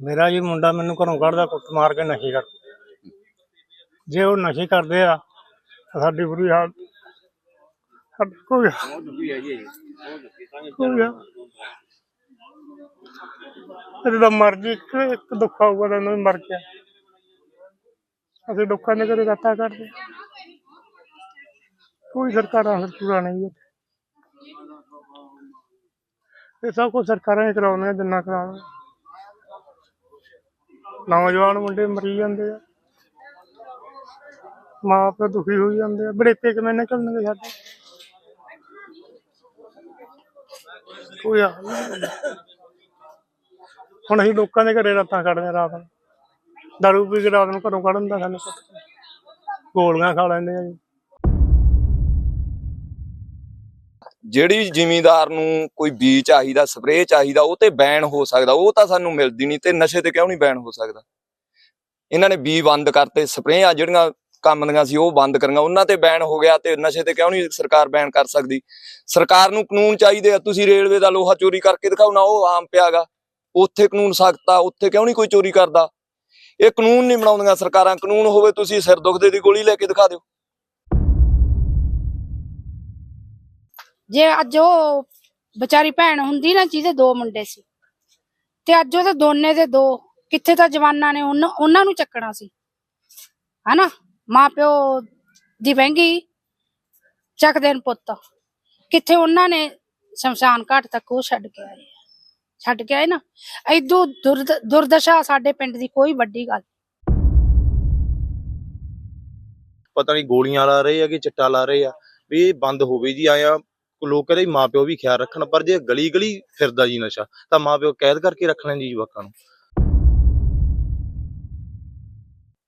ਮੇਰਾ ਜੀ ਮੁੰਡਾ ਮੈਨੂੰ ਘਰੋਂ ਕੱਢਦਾ ਕੁੱਟ ਮਾਰ ਕੇ ਨਸ਼ੇ ਕਰ ਜੇ ਉਹ ਨਸ਼ੇ ਕਰਦੇ ਆ ਤਾਂ ਸਾਡੀ ਬੁਰੀ ਹਾਲਤ ਸਾਡੀ ਕੋਈ ਕੋਈ ਆ ਇਹਦਾ ਮਰਜ਼ੀ ਇੱਕ ਦੁੱਖ ਆਊਗਾ ਤਾਂ ਮਰ ਗਿਆ ਅਸੀਂ ਦੁੱਖਾਂ ਦੇ ਘਰੇ ਰਾਤਾਂ ਕਰਦੇ ਕੋਈ ਸਰਕਾਰਾਂ ਸਰਕੂਰਾ ਨਹੀਂ ਹੈ। ਇਹ ਸਭ ਕੁਝ ਸਰਕਾਰਾਂ ਹੀ ਕਰਾਉਂਦੀਆਂ ਜਿੰਨਾ ਕਰਾਉਣਾ। ਨੌਜਵਾਨ ਮੁੰਡੇ ਮਰੀ ਜਾਂਦੇ ਆ। ਮਾਂ ਪਿਓ ਦੁਖੀ ਹੋਈ ਜਾਂਦੇ ਆ। ਬੜੇਪੇ ਕਿਵੇਂ ਨਿਕਲਣਗੇ ਸਾਡੇ? ਕੋਈ ਹਾਲ ਨਹੀਂ ਹੁਣ ਅਸੀਂ ਲੋਕਾਂ ਦੇ ਘਰੇ ਰਾਤਾਂ ਕੱਢਦੇ ਆ ਰਾਤ ਨੂੰ। ਦਾਰੂ ਪੀ ਕੇ ਰਾਤ ਨੂੰ ਘਰੋਂ ਕੱਢਣ ਦਾ ਸਾਨੂੰ। ਪਤਾ ਗੋਲੀਆਂ ਖਾ ਲੈਂਦੇ ਆ ਜੀ। ਜਿਹੜੀ ਜ਼ਿਮੀਂਦਾਰ ਨੂੰ ਕੋਈ ਬੀਜ ਚਾਹੀਦਾ, ਸਪਰੇਅ ਚਾਹੀਦਾ, ਉਹ ਤੇ ਬੈਨ ਹੋ ਸਕਦਾ, ਉਹ ਤਾਂ ਸਾਨੂੰ ਮਿਲਦੀ ਨਹੀਂ ਤੇ ਨਸ਼ੇ ਤੇ ਕਿਉਂ ਨਹੀਂ ਬੈਨ ਹੋ ਸਕਦਾ? ਇਹਨਾਂ ਨੇ ਬੀ ਬੰਦ ਕਰਤੇ, ਸਪਰੇਆਂ ਜਿਹੜੀਆਂ ਕੰਮ ਦੀਆਂ ਸੀ ਉਹ ਬੰਦ ਕਰੀਆਂ, ਉਹਨਾਂ ਤੇ ਬੈਨ ਹੋ ਗਿਆ ਤੇ ਨਸ਼ੇ ਤੇ ਕਿਉਂ ਨਹੀਂ ਸਰਕਾਰ ਬੈਨ ਕਰ ਸਕਦੀ? ਸਰਕਾਰ ਨੂੰ ਕਾਨੂੰਨ ਚਾਹੀਦੇ ਆ, ਤੁਸੀਂ ਰੇਲਵੇ ਦਾ ਲੋਹਾ ਚੋਰੀ ਕਰਕੇ ਦਿਖਾਉਣਾ ਉਹ ਆਮ ਪਿਆਗਾ। ਉੱਥੇ ਕਾਨੂੰਨ ਸਖਤ ਆ, ਉੱਥੇ ਕਿਉਂ ਨਹੀਂ ਕੋਈ ਚੋਰੀ ਕਰਦਾ? ਇਹ ਕਾਨੂੰਨ ਨਹੀਂ ਬਣਾਉਂਦੀਆਂ ਸਰਕਾਰਾਂ, ਕਾਨੂੰਨ ਹੋਵੇ ਤੁਸੀਂ ਸਿਰ ਦੁਖਦੇ ਦੀ ਗੋਲੀ ਲੈ ਕੇ ਦਿਖਾ ਦਿਓ। ਜੇ ਅੱਜ ਉਹ ਵਿਚਾਰੀ ਭੈਣ ਹੁੰਦੀ ਨਾ ਜਿਹਦੇ ਦੋ ਮੁੰਡੇ ਸੀ, ਤੇ ਅੱਜ ਉਹਦੇ ਦੋਨੇ ਦੇ ਦੋ, ਕਿੱਥੇ ਤਾਂ ਜਵਾਨਾਂ ਨੇ ਉਹਨਾਂ ਉਹਨਾਂ ਨੂੰ ਚੱਕਣਾ ਸੀ। ਹਨਾ? ਮਾਂ ਪਿਓ ਦੀ ਵਹਿੰਗੀ ਚੱਕਦੇ ਨੇ ਪੁੱਤ। ਕਿੱਥੇ ਉਹਨਾਂ ਨੇ ਸ਼ਮਸ਼ਾਨ ਘਾਟ ਤੱਕ ਉਹ ਛੱਡ ਕੇ ਆਏ। ਛੱਡ ਕੇ ਆਏ ਨਾ। ਐਦੂ ਦੁਰਦਸ਼ਾ ਸਾਡੇ ਪਿੰਡ ਦੀ ਕੋਈ ਵੱਡੀ ਗੱਲ ਪਤਾ ਨਹੀਂ ਗੋਲੀਆਂ ਲਾ ਰਹੇ ਆ ਕਿ ਚਿੱਟਾ ਲਾ ਰਹੇ ਆ। ਵੀ ਇਹ ਬੰਦ ਹੋਵੇ ਜੀ ਆਇਆ। ਲੋਕ ਕਹਿੰਦੇ ਵੀ ਮਾਪਿਓ ਵੀ ਖਿਆਲ ਰੱਖਣ ਪਰ ਜੇ ਗਲੀ ਗਲੀ ਫਿਰਦਾ ਜੀ ਨਸ਼ਾ ਤਾਂ ਮਾਪਿਓ ਕੈਦ ਕਰਕੇ ਰੱਖਣਾ ਜੀ ਜਵਾਕਾਂ ਨੂੰ।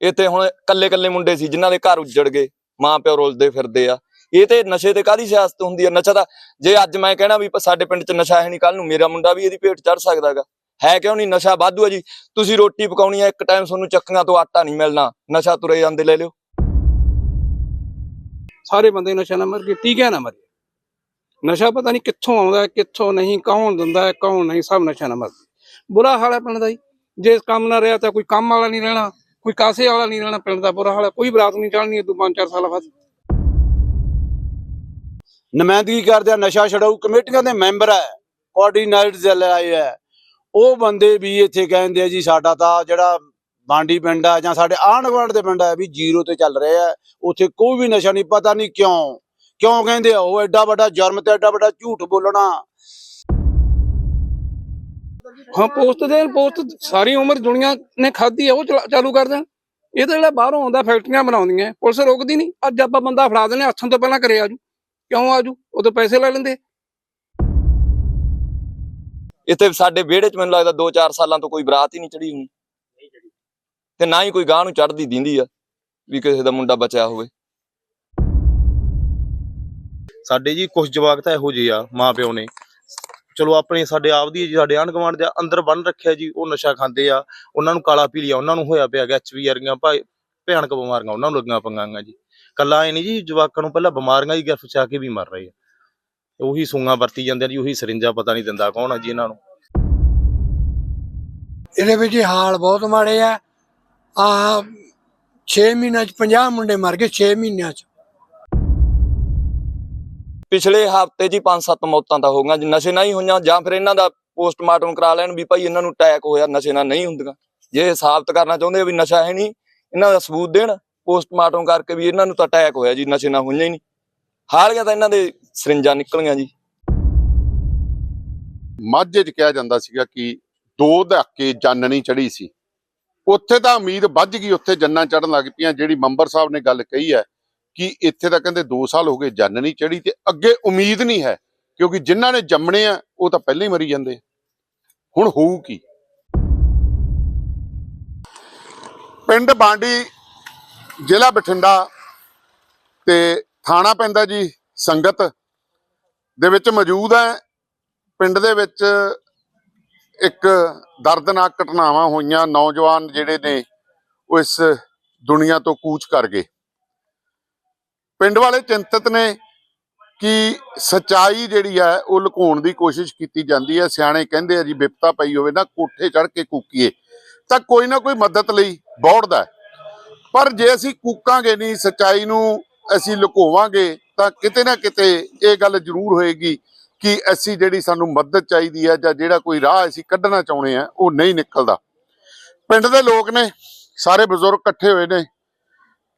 ਇੱਥੇ ਹੁਣ ਕੱਲੇ ਕੱਲੇ ਮੁੰਡੇ ਸੀ ਜਿਨ੍ਹਾਂ ਦੇ ਘਰ ਉੱਜੜ ਗਏ ਮਾਂ ਪਿਓ ਰੋਲਦੇ ਫਿਰਦੇ ਆ। ਇਹ ਤੇ ਨਸ਼ੇ ਤੇ ਕਾਦੀ ਸਿਆਸਤ ਹੁੰਦੀ ਆ? ਨਸ਼ਾ ਦਾ ਜੇ ਅੱਜ ਮੈਂ ਕਹਿਣਾ ਵੀ ਸਾਡੇ ਪਿੰਡ 'ਚ ਨਸ਼ਾ ਹੈ ਨਹੀਂ ਕੱਲ ਨੂੰ ਮੇਰਾ ਮੁੰਡਾ ਵੀ ਇਹਦੀ ਭੇਟ ਚੜ ਸਕਦਾਗਾ। ਹੈ ਕਿਉਂ ਨਹੀਂ ਨਸ਼ਾ ਵਾਧੂ ਆ ਜੀ। ਤੁਸੀਂ ਰੋਟੀ ਪਕਾਉਣੀ ਆ ਇੱਕ ਟਾਈਮ ਤੁਹਾਨੂੰ ਚੱਕੀਆਂ ਤੋਂ ਆਟਾ ਨਹੀਂ ਮਿਲਣਾ। ਨਸ਼ਾ ਤੁਰੇ ਜਾਂਦੇ ਲੈ ਲਿਓ। ਸਾਰੇ ਬੰਦੇ ਨਸ਼ਾ ਨਾ ਮਰ ਗਏ ਟੀਕਿਆਂ ਨਾ ਮਰੇ ਨਸ਼ਾ ਪਤਾ ਨਹੀਂ ਕਿੱਥੋਂ ਆਉਂਦਾ ਹੈ, ਕਿੱਥੋਂ ਨਹੀਂ ਕੌਣ ਦਿੰਦਾ ਹੈ, ਕੌਣ ਨਹੀਂ ਸਭ ਨਸ਼ਾ ਨਾ ਮਰ ਬੁਰਾ ਹਾਲ ਹੈ ਪਿੰਡ ਦਾ ਜੀ। ਜੇ ਕੰਮ ਨਾ ਰਿਹਾ ਤਾਂ ਕੋਈ ਕੰਮ ਵਾਲਾ ਨਹੀਂ ਰਹਿਣਾ ਕੋਈ ਕਾਸੇ ਵਾਲਾ ਨਹੀਂ ਰਹਿਣਾ ਪਿੰਡ ਦਾ ਬੁਰਾ ਹਾਲ ਹੈ। ਕੋਈ ਬਰਾਤ ਨਹੀਂ ਚੱਲਣੀ ਤੂੰ ਪੰਜ ਚਾਰ ਸਾਲ ਬਾਅਦ। ਨੁਮਾਇੰਦਗੀ ਕਰਦੇ ਆ ਨਸ਼ਾ ਛਡਾਊ ਕਮੇਟੀਆਂ ਦੇ ਮੈਂਬਰ ਹੈ ਕੋਆਰਡੀਨੇਟਰਸ ਲਾਏ ਹੈ। ਉਹ ਬੰਦੇ ਵੀ ਇੱਥੇ ਕਹਿੰਦੇ ਆ ਜੀ ਸਾਡਾ ਤਾਂ ਜਿਹੜਾ ਬਾਂਡੀ ਪਿੰਡ ਆ ਜਾਂ ਸਾਡੇ ਆਂਢ ਗੁਆਂਢ ਦੇ ਪਿੰਡ ਆ ਵੀ ਜ਼ੀਰੋ ਤੇ ਚੱਲ ਰਿਹਾ ਉੱਥੇ ਕੋਈ ਵੀ ਨਸ਼ਾ ਨਹੀਂ ਪਤਾ ਨਹੀਂ ਕਿਉਂ। ਕਿਉਂ ਕਹਿੰਦੇ ਆ? ਉਹ ਐਡਾ ਵੱਡਾ ਜੁਰਮ ਤੇ ਐਡਾ ਵੱਡਾ ਝੂਠ ਬੋਲਣਾ। ਹਾਂ ਪੋਸਟ ਦੇ ਪੋਸਟ ਸਾਰੀ ਉਮਰ ਦੁਨੀਆ ਨੇ ਖਾਧੀ ਹੈ ਉਹ ਚਲਾ- ਕਰ ਦੇਣ। ਇਹ ਤਾਂ ਜਿਹੜਾ ਬਾਹਰੋਂ ਆਉਂਦਾ ਫੈਕਟਰੀਆਂ ਬਣਾਉਂਦੀਆਂ ਪੁਲਿਸ ਰੋਕਦੀ ਨਹੀਂ। ਅੱਜ ਆਪਾਂ ਬੰਦਾ ਫੜਾ ਦਿੰਦੇ ਹੱਥੋਂ ਤੋਂ ਪਹਿਲਾਂ ਕਰੇ ਆਜੂ। ਕਿਉਂ ਆਜੂ? ਉਹ ਤਾਂ ਪੈਸੇ ਲੈ ਲੈਂਦੇ। ਇੱਥੇ ਸਾਡੇ ਵਿਹੜੇ 'ਚ ਮੈਨੂੰ ਲੱਗਦਾ 2-4 ਸਾਲਾਂ ਤੋਂ ਕੋਈ ਬਰਾਤ ਹੀ ਨਹੀਂ ਚੜੀ ਹੋਣੀ। ਤੇ ਨਾ ਹੀ ਕੋਈ ਗਾਂ ਨੂੰ ਚੜਦੀ ਦਿੰਦੀ ਆ ਵੀ ਕਿਸੇ ਦਾ ਮੁੰਡਾ ਬਚਿਆ ਹੋਵੇ। ਸਾਡੇ ਜੀ ਕੁਝ ਜਵਾਕ ਤਾਂ ਇਹੋ ਜਿਹੇ ਆ ਮਾਪਿਓ ਨੇ। ਚਲੋ ਆਪਣੇ ਸਾਡੇ ਆਪ ਦੀ ਸਾਡੇ ਆਂਢ ਗੁਆਂਢ ਦੇ ਅੰਦਰ ਬੰਨ ਰੱਖਿਆ ਜੀ, ਉਹ ਨਸ਼ਾ ਖਾਂਦੇ ਆ। ਉਹਨਾਂ ਨੂੰ ਕਾਲਾ ਪੀਲੀਆ, ਉਹਨਾਂ ਨੂੰ ਹੋਇਆ ਪਿਆ ਐਚਵੀ ਵਰਗੀਆਂ ਭਾਈ ਭਿਆਨਕ ਬਿਮਾਰੀਆਂ, ਉਹਨਾਂ ਨੂੰ ਲੱਗੀਆਂ ਪਈਆਂ ਜੀ। ਕੱਲਾ ਇਹ ਨਹੀਂ ਜੀ, ਜਵਾਕਾਂ ਨੂੰ ਪਹਿਲਾਂ ਬਿਮਾਰੀਆਂ ਹੀ ਗਿਰਫ ਚਾ ਕੇ ਵੀ ਮਰ ਰਹੇ ਆ। ਉਹੀ ਸੂਆਂ ਵਰਤੀ ਜਾਂਦੇ ਆ ਜੀ, ਉਹੀ ਸਰਿੰਜਾ ਪਤਾ ਨਹੀਂ ਦਿੰਦਾ ਕੌਣ ਆ ਜੀ ਇਹਨਾਂ ਨੂੰ। ਇਹਦੇ ਵਿੱਚ ਹਾਲ ਬਹੁਤ ਮਾੜੇ ਆ। ਆ 6 ਮਹੀਨਿਆਂ ਚ 50 ਮੁੰਡੇ ਮਰ ਗਏ 6 ਮਹੀਨਿਆਂ ਚ। ਪਿਛਲੇ ਹਫ਼ਤੇ ਜੀ 5-7 ਮੌਤਾਂ ਤਾਂ ਹੋ ਗਈਆਂ ਨਸ਼ੇ ਨਾਲ ਹੀ ਹੋਈਆਂ ਜਾਂ ਫਿਰ ਇਹਨਾਂ ਦਾ ਪੋਸਟਮਾਰਟਮ ਕਰਾ ਲੈਣ ਵੀ ਭਾਈ ਇਹਨਾਂ ਨੂੰ ਅਟੈਕ ਹੋਇਆ, ਨਸ਼ੇ ਨਾਲ ਨਹੀਂ ਹੁੰਦੀਆਂ। ਜੇ ਸਾਬਤ ਕਰਨਾ ਚਾਹੁੰਦੇ ਵੀ ਨਸ਼ਾ ਹੈ ਨਹੀਂ, ਇਹਨਾਂ ਦਾ ਸਬੂਤ ਦੇਣ, ਪੋਸਟਮਾਰਟਮ ਕਰਕੇ ਵੀ ਇਹਨਾਂ ਨੂੰ ਤਾਂ ਅਟੈਕ ਹੋਇਆ ਜੀ, ਨਸ਼ੇ ਨਾਲ ਹੋਈਆਂ ਹੀ ਨਹੀਂ। ਹਾਲ ਤਾਂ ਇਹਨਾਂ ਦੇ ਸਰਿੰਜਾਂ ਨਿਕਲੀਆਂ ਜੀ। ਮਾਝੇ 'ਚ ਕਿਹਾ ਜਾਂਦਾ ਸੀਗਾ ਕਿ ਦੋ ਦਹਾਕੇ ਜੰਨ ਚੜੀ ਸੀ। ਉੱਥੇ ਤਾਂ ਉਮੀਦ ਵੱਜ ਗਈ, ਉੱਥੇ ਜੰਨਾਂ ਚੜਨ ਲੱਗ ਪਈਆਂ, ਜਿਹੜੀ ਮੰਬਰ ਸਾਹਿਬ ਨੇ ਗੱਲ ਕਹੀ ਹੈ ਕਿ ਇੱਥੇ ਤਾਂ ਕਹਿੰਦੇ 2 ਸਾਲ ਹੋ ਗਏ, ਜੰਨ ਨਹੀਂ ਚੜੀ ਤੇ ਅੱਗੇ ਉਮੀਦ ਨਹੀਂ ਹੈ, ਕਿਉਂਕਿ ਜਿਨ੍ਹਾਂ ਨੇ ਜੰਮਣੇ ਆ, ਉਹ ਤਾਂ ਪਹਿਲਾਂ ਹੀ ਮਰੀ ਜਾਂਦੇ ਹੁਣ ਹੋਊ ਕੀ? ਪਿੰਡ ਬਾਂਡੀ, ਜ਼ਿਲ੍ਹਾ ਬਠਿੰਡਾ ਤੇ ਥਾਣਾ ਪੈਂਦਾ ਜੀ ਸੰਗਤ ਦੇ ਵਿੱਚ ਮੌਜੂਦ ਹੈ। ਪਿੰਡ ਦੇ ਵਿੱਚ ਇੱਕ ਦਰਦਨਾਕ ਘਟਨਾਵਾਂ ਹੋਈਆਂ, ਨੌਜਵਾਨ ਜਿਹੜੇ ਨੇ ਉਹ ਇਸ ਦੁਨੀਆ ਤੋਂ ਕੂਚ ਕਰ ਗਏ। ਪਿੰਡ ਵਾਲੇ ਚਿੰਤਤ ਨੇ ਕਿ ਸਚਾਈ ਜਿਹੜੀ ਹੈ ਉਹ ਲੁਕਾਉਣ ਦੀ ਕੋਸ਼ਿਸ਼ ਕੀਤੀ ਜਾਂਦੀ ਹੈ ਸਿਆਣੇ ਕਹਿੰਦੇ ਆ ਜੀ ਵਿਪਤਾ ਪਈ ਹੋਵੇ ਨਾ, ਕੋਠੇ ਚੜ ਕੇ ਕੂਕੀਏ, ਤਾਂ ਕੋਈ ਨਾ ਕੋਈ ਮਦਦ ਲਈ ਦੌੜਦਾ ਹੈ। ਪਰ ਜੇ ਅਸੀਂ ਕੂਕਾਂਗੇ ਨਹੀਂ, ਸਚਾਈ ਨੂੰ ਅਸੀਂ ਲੁਕਾਵਾਂਗੇ, ਤਾਂ ਕਿਤੇ ਨਾ ਕਿਤੇ ਇਹ ਗੱਲ ਜ਼ਰੂਰ ਹੋਏਗੀ ਕਿ ਅਸੀਂ ਜਿਹੜੀ ਸਾਨੂੰ ਮਦਦ ਚਾਹੀਦੀ ਹੈ ਜਾਂ ਜਿਹੜਾ ਕੋਈ ਰਾਹ ਅਸੀਂ ਕੱਢਣਾ ਚਾਹੁੰਦੇ ਆ ਉਹ ਨਹੀਂ ਨਿਕਲਦਾ ਪਿੰਡ ਦੇ ਲੋਕ ਨੇ, ਸਾਰੇ ਬਜ਼ੁਰਗ ਇਕੱਠੇ ਹੋਏ ਨੇ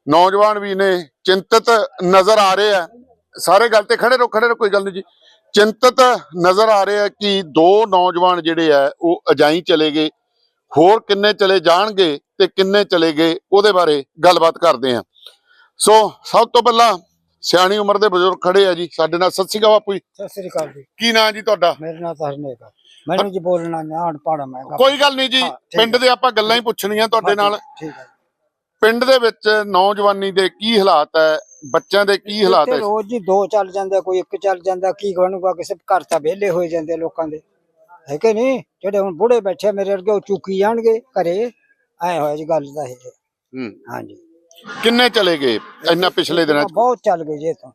ਨੌਜਵਾਨ ਵੀ ਨੇ ਚਿੰਤਤ ਨਜ਼ਰ ਆ ਰਹੇ ਆ। ਸਾਰੇ ਗੱਲ ਤੇ ਖੜੇ ਰਹੋ ਖੜੇ ਰਹੋ ਕੋਈ ਗੱਲ ਨਹੀਂ ਜੀ। ਚਿੰਤਤ ਨਜ਼ਰ ਆ ਰਿਹਾ ਕਿ ਦੋ ਨੌਜਵਾਨ ਜਿਹੜੇ ਆ ਉਹ ਅਜਾਈ ਚਲੇ ਗਏ। ਹੋਰ ਕਿੰਨੇ ਚਲੇ ਜਾਣਗੇ ਤੇ ਕਿੰਨੇ ਚਲੇ ਗਏ ਉਹਦੇ ਬਾਰੇ ਗੱਲਬਾਤ ਕਰਦੇ ਆ। ਸੋ ਸਭ ਤੋਂ ਪਹਿਲਾਂ ਸਿਆਣੀ ਉਮਰ ਦੇ ਬਜ਼ੁਰਗ ਖੜੇ ਆ ਜੀ। ਸਾਡੇ ਨਾਲ ਸਤਿ ਸ਼੍ਰੀ ਅਕਾਲ ਬਾਪੂ ਜੀ। ਸਤਿ ਸ੍ਰੀ ਅਕਾਲ ਜੀ। ਕੀ ਨਾਂ ਜੀ ਤੁਹਾਡਾ? ਮੇਰਾ ਨਾਮ ਤਾਂ ਹਰਨੇਕ ਆ। ਮੈਨੂੰ ਜੀ ਬੋਲਣਾ ਨਾ ਅਨਪੜ੍ਹ ਮੈਂ ਕੋਈ ਗੱਲ ਨਹੀਂ ਜੀ। ਪਿੰਡ। ਦੇ ਆਪਾਂ ਗੱਲਾਂ ਹੀ ਪੁੱਛਣੀਆਂ ਤੁਹਾਡੇ ਨਾਲ। ਠੀਕ ਹੈ। ਪਿੰਡ ਦੇ ਵਿੱਚ ਨੌਜਵਾਨੀ ਦੇ ਕੀ ਹਾਲਾਤ ਹੈ? ਬੱਚਿਆਂ ਦੇ ਕੀ ਹਾਲਾਤ ਹੈ? ਰੋਜ਼ ਹੀ ਦੋ ਚੱਲ ਜਾਂਦੇ ਕੋਈ ਇੱਕ ਚੱਲ ਜਾਂਦਾ ਕੀ ਬਣੂਗਾ ਕਿਸੇ ਘਰ ਤਾਂ ਵਿਹਲੇ ਹੋਏ ਜਾਂਦੇ ਲੋਕਾਂ ਦੇ। ਹੈ ਕਿ ਨਹੀਂ? ਜਿਹੜੇ ਹੁਣ ਬੁੜੇ ਬੈਠੇ ਮੇਰੇ ਵਰਗੇ ਉਹ ਚੁੱਕੀ ਜਾਣਗੇ ਘਰੇ। ਐ ਹੋਇਆ ਜੀ ਗੱਲ ਤਾਂ ਇਹ। ਹੂੰ। ਹਾਂਜੀ। ਕਿੰਨੇ ਚਲੇ ਗਏ ਇੰਨਾ ਪਿਛਲੇ ਦਿਨਾਂ ਚ? ਬਹੁਤ ਚੱਲ ਗਏ ਜੇ ਤਾਂ।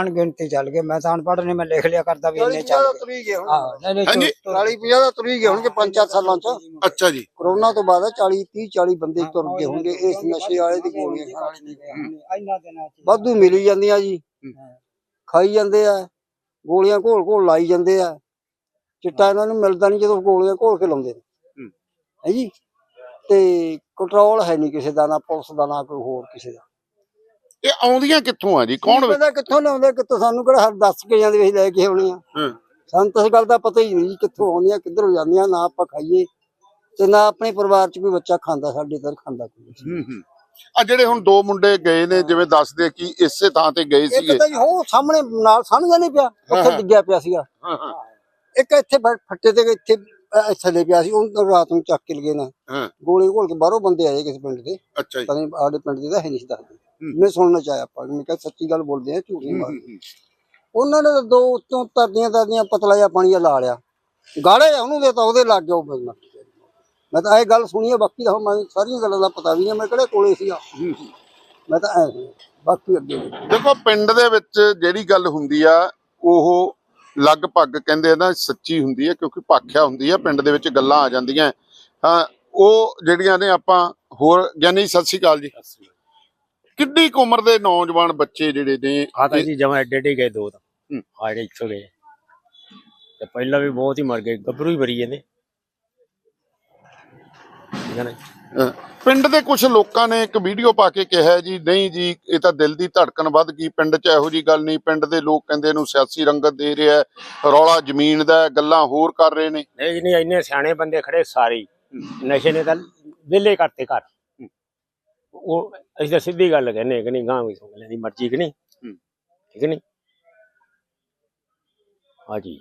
ਅਣਗਿਣਤੀ ਚੱਲ ਗਏ ਮੈਂ ਤਾਂ ਅਨਪੜ੍ਹ ਨੇ ਮੈਂ ਲਿਖ ਲਿਆ ਕਰਦਾ ਵੀ ਇੰਨੇ ਚੱਲ ਗਏ। ਤੁਰੀ ਗਏ ਹੁਣ। ਹਾਂ ਨਹੀਂ ਨਹੀਂ ਹਾਂਜੀ। ਤੁਰ- 40 50 ਦਾ ਤੁਰੀ ਗਏ ਹੋਣਗੇ 5-4 ਸਾਲਾਂ ਚ। ਅੱਛਾ ਜੀ। ਕਰੋਨਾ ਤੋਂ ਬਾਅਦ 40 30 40 ਬੰਦੇ ਤੁਰ ਗਏ ਹੋਣਗੇ ਇਸ ਨਸ਼ੇ ਵਾਲੇ ਦੀ ਗੋਲੀਆਂ ਖਾਣ ਵਾਲੇ ਦੀ। ਇੰਨਾ ਦਿਨਾਂ ਚ। ਵਾਧੂ ਮਿਲੀ ਜਾਂਦੀਆਂ ਜੀ। ਖਾਈ ਜਾਂਦੇ ਆ ਗੋਲੀਆਂ ਘੋਲ ਘੋਲ ਲਾਈ ਜਾਂਦੇ ਆ। ਚਿੱਟਾ ਇਹਨਾਂ ਨੂੰ ਮਿਲਦਾ ਨਹੀਂ ਜਦੋਂ ਗੋਲੀਆਂ ਘੋਲ ਕੇ ਲਾਉਂਦੇ ਨੇ। ਹੈ। ਜੀ? ਤੇ ਕੰਟਰੋਲ ਹੈ ਨਹੀਂ ਕਿਸੇ ਦਾ ਨਾ ਪੁਲਿਸ ਦਾ ਨਾ ਕੋਈ ਹੋਰ ਕਿਸੇ ਦਾ। ਇਹ ਆਉਂਦੀਆਂ ਕਿੱਥੋਂ ਆ ਜੀ? ਕੌਣ ਪਤਾ ਕਿੱਥੋਂ ਲਿਆਉਂਦੇ ਕਿੱਥੋਂ? ਸਾਨੂੰ ਕਿਹੜਾ ਹਰ ਦੱਸ ਕੇ ਜਾਂਦੇ ਅਸੀਂ ਲੈ ਕੇ ਆਉਣੇ ਆ। ਹਾਂ। ਸਾਨੂੰ ਤਾਂ ਇਸ ਗੱਲ ਦਾ ਪਤਾ ਹੀ ਨਹੀਂ ਜੀ ਕਿੱਥੋਂ ਆਉਂਦੀਆਂ ਕਿੱਧਰੋਂ ਜਾਂਦੀਆਂ ਨਾ ਆਪਾਂ ਖਾਈਏ ਤੇ ਨਾ ਆਪਣੇ ਪਰਿਵਾਰ ਚ ਕੋਈ ਬੱਚਾ ਖਾਂਦਾ ਸਾਡੇ ਤਾਂ ਖਾਂਦਾ ਕੋਈ ਹੂੰ ਹੂੰ। ਆ ਜਿਹੜੇ ਹੁਣ ਦੋ ਮੁੰਡੇ ਗਏ ਨੇ ਜਿਵੇਂ ਦੱਸਦੇ ਕਿ ਇਸੇ ਥਾਂ ਤੇ ਗਏ ਸੀਗੇ ਇੱਕ ਤਾਂ ਉਹ ਸਾਹਮਣੇ ਨਾਲ ਸਾਹਮਣੇ ਨਹੀਂ ਪਿਆ ਉੱਥੇ। ਡਿੱਗਿਆ ਪਿਆ ਸੀਗਾ। ਹਾਂ ਹਾਂ। ਇੱਕ ਇੱਥੇ ਫੱਟੇ ਤੇ ਇੱਥੇ ਥੱਲੇ ਪਿਆ ਸੀ ਉਹ ਰਾਤ ਨੂੰ ਚੱਕ ਕੇ ਲਗੇ ਨਾ। ਗੋਲੇ ਘੋਲ ਕੇ ਬਾਹਰੋਂ ਬੰਦੇ ਆਏ ਕਿਸੇ ਪਿੰਡ ਦੇ। ਅੱਛਾ ਜੀ। ਸਾਡੇ ਪਿੰਡ ਦੇ ਤਾਂ ਹੈ ਨਹੀਂ ਦੱਸਦੇ। ਮੈਂ ਸੁਣਨਾ ਚਾਹਿਆ ਆਪਾਂ ਮੈਂ ਕਿਹਾ ਸੱਚੀ ਗੱਲ ਬੋਲਦੇ ਆ ਝੂਠ ਨਹੀਂ ਮਾਰਦੇ। ਉਹਨਾਂ ਨੇ ਤਾਂ ਦੋ ਉੱਤੋਂ ਤਰਦੀਆਂ ਤਰਦੀਆਂ ਪਤਲਾ ਜਿਹਾ ਪਾਣੀ ਜਿਹਾ ਲਾ ਲਿਆ ਗਾੜੇ ਉਹਨੂੰ ਦੇ ਤਾਂ ਉਹਦੇ ਲੱਗ ਗਿਆ ਉਹ ਬੰਦਾ ਮੈਂ ਤਾਂ ਇਹ ਗੱਲ ਸੁਣੀ ਆ ਬਾਕੀ ਤਾਂ ਹੁਣ ਮੈਨੂੰ ਸਾਰੀਆਂ ਗੱਲਾਂ ਦਾ ਪਤਾ ਵੀ ਨਹੀਂ ਮੈਂ ਕਿਹੜੇ ਕੋਲੇ ਹੂੰ। ਮੈਂ ਤਾਂ ਐ। ਬਾਕੀ ਅੱਗੇ। ਦੇਖੋ ਪਿੰਡ ਦੇ ਵਿੱਚ ਜਿਹੜੀ ਗੱਲ ਹੁੰਦੀ ਆ ਉਹ ਲਗਭਗ ਕਹਿੰਦੇ ਆ ਨਾ ਸੱਚੀ ਹੁੰਦੀ ਹੈ ਕਿਉਂਕਿ ਭਾਖਿਆ ਹੁੰਦੀ ਹੈ ਪਿੰਡ ਦੇ ਵਿੱਚ ਗੱਲਾਂ ਆ ਜਾਂਦੀਆਂ ਹਾਂ ਉਹ ਜਿਹੜੀਆਂ ਨੇ ਆਪਾਂ ਹੋਰ ਗਿਆਨੀ ਸਤਿ ਸ਼੍ਰੀ ਅਕਾਲ ਜੀ ਕਿੰਨੀ ਕੁ ਉਮਰ ਦੇ ਨੌਜਵਾਨ ਬੱਚੇ ਜਿਹੜੇ ਨੇ? ਆ ਤਾਂ ਜੀ ਜਮਾ ਐਡੇ ਐਡੇ ਗਏ ਦੋ ਤਾਂ। ਆ ਜਿਹੜੇ ਇੱਥੋਂ ਗਏ। ਤੇ ਪਹਿਲਾਂ ਵੀ ਬਹੁਤ ਹੀ ਮਰ ਗਏ ਗੱਭਰੂ ਹੀ ਮਰੀ ਜਾਂਦੇ। ਠੀਕ ਹੈ ਨਾ ਜੀ? ਅਹ ਪਿੰਡ ਦੇ ਕੁਝ ਲੋਕਾਂ ਨੇ ਇੱਕ ਵੀਡੀਓ ਪਾ ਕੇ ਕਿਹਾ ਜੀ ਨਹੀਂ ਜੀ ਇਹ ਤਾਂ ਦਿਲ ਦੀ ਧੜਕਨ ਵੱਧ ਗਈ ਪਿੰਡ 'ਚ ਇਹੋ ਜੀ ਗੱਲ ਨਹੀਂ ਪਿੰਡ ਦੇ ਲੋਕ ਕਹਿੰਦੇ ਇਹਨੂੰ ਸਿਆਸੀ ਰੰਗਤ ਦੇ ਰਿਹਾ ਹੈ ਰੌਲਾ ਜ਼ਮੀਨ ਦਾ ਹੈ, ਗੱਲਾਂ ਹੋਰ ਕਰ ਰਹੇ ਨੇ। ਨਹੀਂ ਜੀ ਨਹੀਂ ਇੰਨੇ ਸਿਆਣੇ ਬੰਦੇ ਖੜੇ ਸਾਰੇ ਹੀ। ਨਸ਼ੇ ਨੇ ਤਾਂ ਵਿਹਲੇ ਕਰਤੇ ਘਰ। ਉਹ ਅਸੀਂ ਤਾਂ ਸਿੱਧੀ ਗੱਲ ਕਹਿੰਦੇ ਕਿ ਨਹੀਂ ਗਾਂ ਵੀ ਸੁਣ ਲੈਂਦੀ ਮਰਜ਼ੀ ਕਿ ਨਹੀਂ। ਠੀਕ ਨਹੀਂ? ਹਾਂ ਜੀ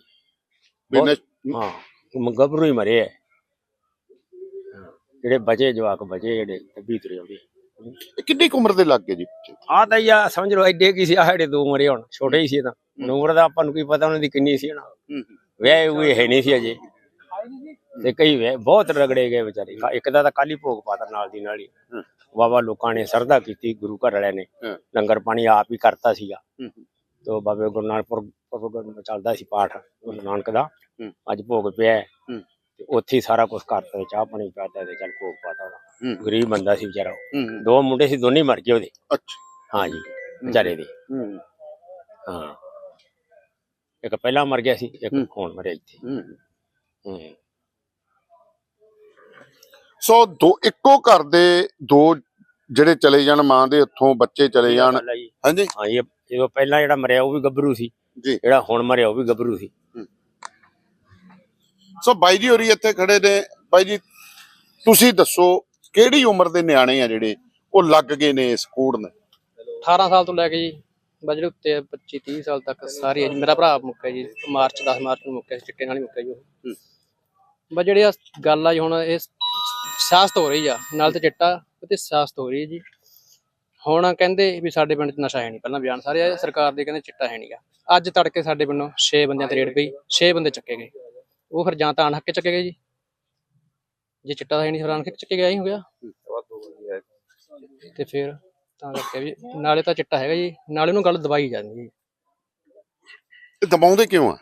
ਵੀ ਬਹੁਤ- ਨਸ਼- ਹਾਂ ਗੱਭਰੂ ਹੀ ਮਰੇ ਹੈ। ਜਿਹੜੇ ਬਚੇ ਜਵਾਕ ਬਚੇ ਜਿਹੜੇ ਤੱਬੀ ਤੁਰੇ ਆਉਂਦੇ। ਕਿੰਨੀ ਉਮਰ ਦੇ ਲੱਗ ਗਏ ਜੀ ਆ ਤਾਂ ਯਾ ਸਮਝ ਲਓ ਐਡੇ ਕੀ ਸੀ ਆ ਜਿਹੜੇ ਦੋ ਮਰੇ ਹੁਣ ਛੋਟੇ ਹੀ ਸੀ ਤਾਂ। ਉਮਰ ਦਾ ਆਪਾਂ ਨੂੰ ਕੀ ਪਤਾ ਉਹਨਾਂ ਦੀ ਕਿੰਨੀ ਸੀ ਨਾ। ਵਿਆਹ ਹੋਏ ਹੈ ਨਹੀਂ ਸੀ ਅਜੇ। ਤੇ ਕਈ ਵਿਆਹ ਬਹੁਤ ਰਗੜੇ ਗਏ ਵਿਚਾਰੇ। ਇੱਕ ਦਾ ਤਾਂ ਕਾਲੀ ਭੋਗ ਪਾਤਾ ਨਾਲ ਦੀ ਨਾਲ ਹੀ। ਵਾਵਾ ਲੋਕਾਂ ਨੇ ਸਰਦਾ ਕੀਤੀ ਗੁਰੂ ਘਰ ਵਾਲਿਆਂ ਨੇ। ਹਾਂ। ਲੰਗਰ ਪਾਣੀ ਆਪ ਹੀ ਕਰਤਾ ਸੀਗਾ। ਹੂੰ। ਤੇ ਬਾਬੇ ਗੁਰੂ ਨਾਨਕਪੁਰ ਪੁਰਬ ਚੱਲਦਾ ਸੀ ਪਾਠ ਗੁਰੂ ਨਾਨਕ ਦਾ। ਹੂੰ। ਅੱਜ ਭੋਗ ਪਿਆ ਹੈ। ਹੂੰ। ਤੇ ਉੱਥੇ ਹੀ ਸਾਰਾ ਕੁਝ ਕਰਤਾ ਤੇ ਚਾਹ ਪਾਣੀ ਪਿਆਦਾ ਤੇ ਚੱਲ ਭੋਗ ਪਾਤਾ ਉਹਦਾ। ਹੂੰ। ਗਰੀਬ ਬੰਦਾ ਸੀ ਵਿਚਾਰਾ ਉਹ। ਹੂੰ ਦੋ ਮੁੰਡੇ ਸੀ ਦੋਨੇ ਹੀ ਮਰ ਗਏ ਉਹਦੇ। ਅੱਛਾ। ਹਾਂ। ਜੀ ਵਿਚਾਰੇ ਦੇ। ਹੂੰ। ਹਾਂ। ਇੱਕ ਪਹਿਲਾਂ ਮਰ ਗਿਆ ਸੀ ਇੱਕ ਹੂੰ। ਹੁਣ ਮਰਿਆ ਇੱਥੇ। ਹੂੰ। ਹੂੰ। ਸੋ ਦੋ ਇੱਕੋ ਘਰ ਦੇ ਦੋ ਜਿਹੜੇ ਚਲੇ ਜਾਣ ਮਾਂ ਦੇ ਹੱਥੋਂ ਬੱਚੇ ਚਲੇ ਜਾਣ। ਹਾਂਜੀ। ਹਾਂ ਇਹ ਜਦੋਂ ਪਹਿਲਾਂ ਜਿਹੜਾ ਮਰਿਆ ਉਹ ਵੀ ਗੱਭਰੂ ਸੀ। ਜੀ। ਜਿਹੜਾ ਹੁਣ ਮਰਿਆ ਉਹ ਵੀ ਗੱਭਰੂ ਸੀ। ਸੋ ਬਾਈ ਜੀ ਹੋਰੀ ਇੱਥੇ ਖੜੇ ਨੇ। ਬਾਈ ਜੀ ਤੁਸੀਂ ਦੱਸੋ ਕਿਹੜੀ ਉਮਰ ਦੇ ਨਿਆਣੇ ਆ ਜਿਹੜੇ ਉਹ ਲੱਗ ਗਏ ਨੇ ਇਸ ਕੋੜ ਨੇ 18 ਸਾਲ ਤੋਂ ਲੈ ਕੇ ਜੀ ਜਿਹੜੇ ਉੱਤੇ 25 30 ਸਾਲ ਤੱਕ ਸਾਰੇ ਜੀ। ਮੇਰਾ ਭਰਾ ਮੁੱਕਿਆ ਜੀ ਮਾਰਚ 10 ਮਾਰਚ ਨੂੰ ਮੁੱਕਿਆ ਸੀ ਚਿੱਟੇ ਨਾਲ ਹੀ ਮੁੱਕਿਆ ਜੀ ਉਹ। ਬਸ ਜਿਹੜੀ ਗੱਲ ਆ ਜੀ ਹੁਣ ਇਹ ਸਿਆਸਤ ਹੋ ਰਹੀ ਆ ਨਾਲ ਤੇ ਚਿੱਟਾ ਤੇ ਸਿਆਸਤ ਹੋ ਰਹੀ ਹੈ ਜੀ। ਹੁਣ ਕਹਿੰਦੇ ਵੀ ਸਾਡੇ ਪਿੰਡ 'ਚ ਨਸ਼ਾ ਹੈ ਨਹੀਂ ਪਹਿਲਾਂ ਬਿਆਨ ਸਾਰੇ ਆਏ ਸਰਕਾਰ ਦੇ ਕਹਿੰਦੇ ਚਿੱਟਾ ਹੈ ਨਹੀਂਗਾ। ਅੱਜ ਤੜਕੇ ਸਾਡੇ ਪਿੰਡੋਂ 6 ਬੰਦਿਆਂ ਤੇ ਰੇਡ ਪਈ 6 ਬੰਦੇ ਚੱਕੇ ਗਏ। ਉਹ ਫਿਰ ਜਾਂ ਤਾਂ ਅਣਹੱਕੇ ਚੱਕੇ ਗਏ ਜੀ। ਜੇ ਚਿੱਟਾ ਤਾਂ ਹੈ ਨਹੀਂ ਫਿਰ ਅਣਹੱਕੇ ਚੱਕੇ ਗਿਆ ਹੀ ਹੋ ਗਿਆ। ਤੇ ਫਿਰ ਤਾਂ ਕਰਕੇ ਵੀ ਨਾਲੇ ਤਾਂ ਚਿੱਟਾ ਹੈਗਾ ਜੀ ਨਾਲੇ ਉਹਨੂੰ ਗੱਲ ਦਵਾਈ ਜਾਂਦੀ ਜੀ। ਇਹ ਦਬਾਉਂਦੇ ਕਿਉਂ ਆ?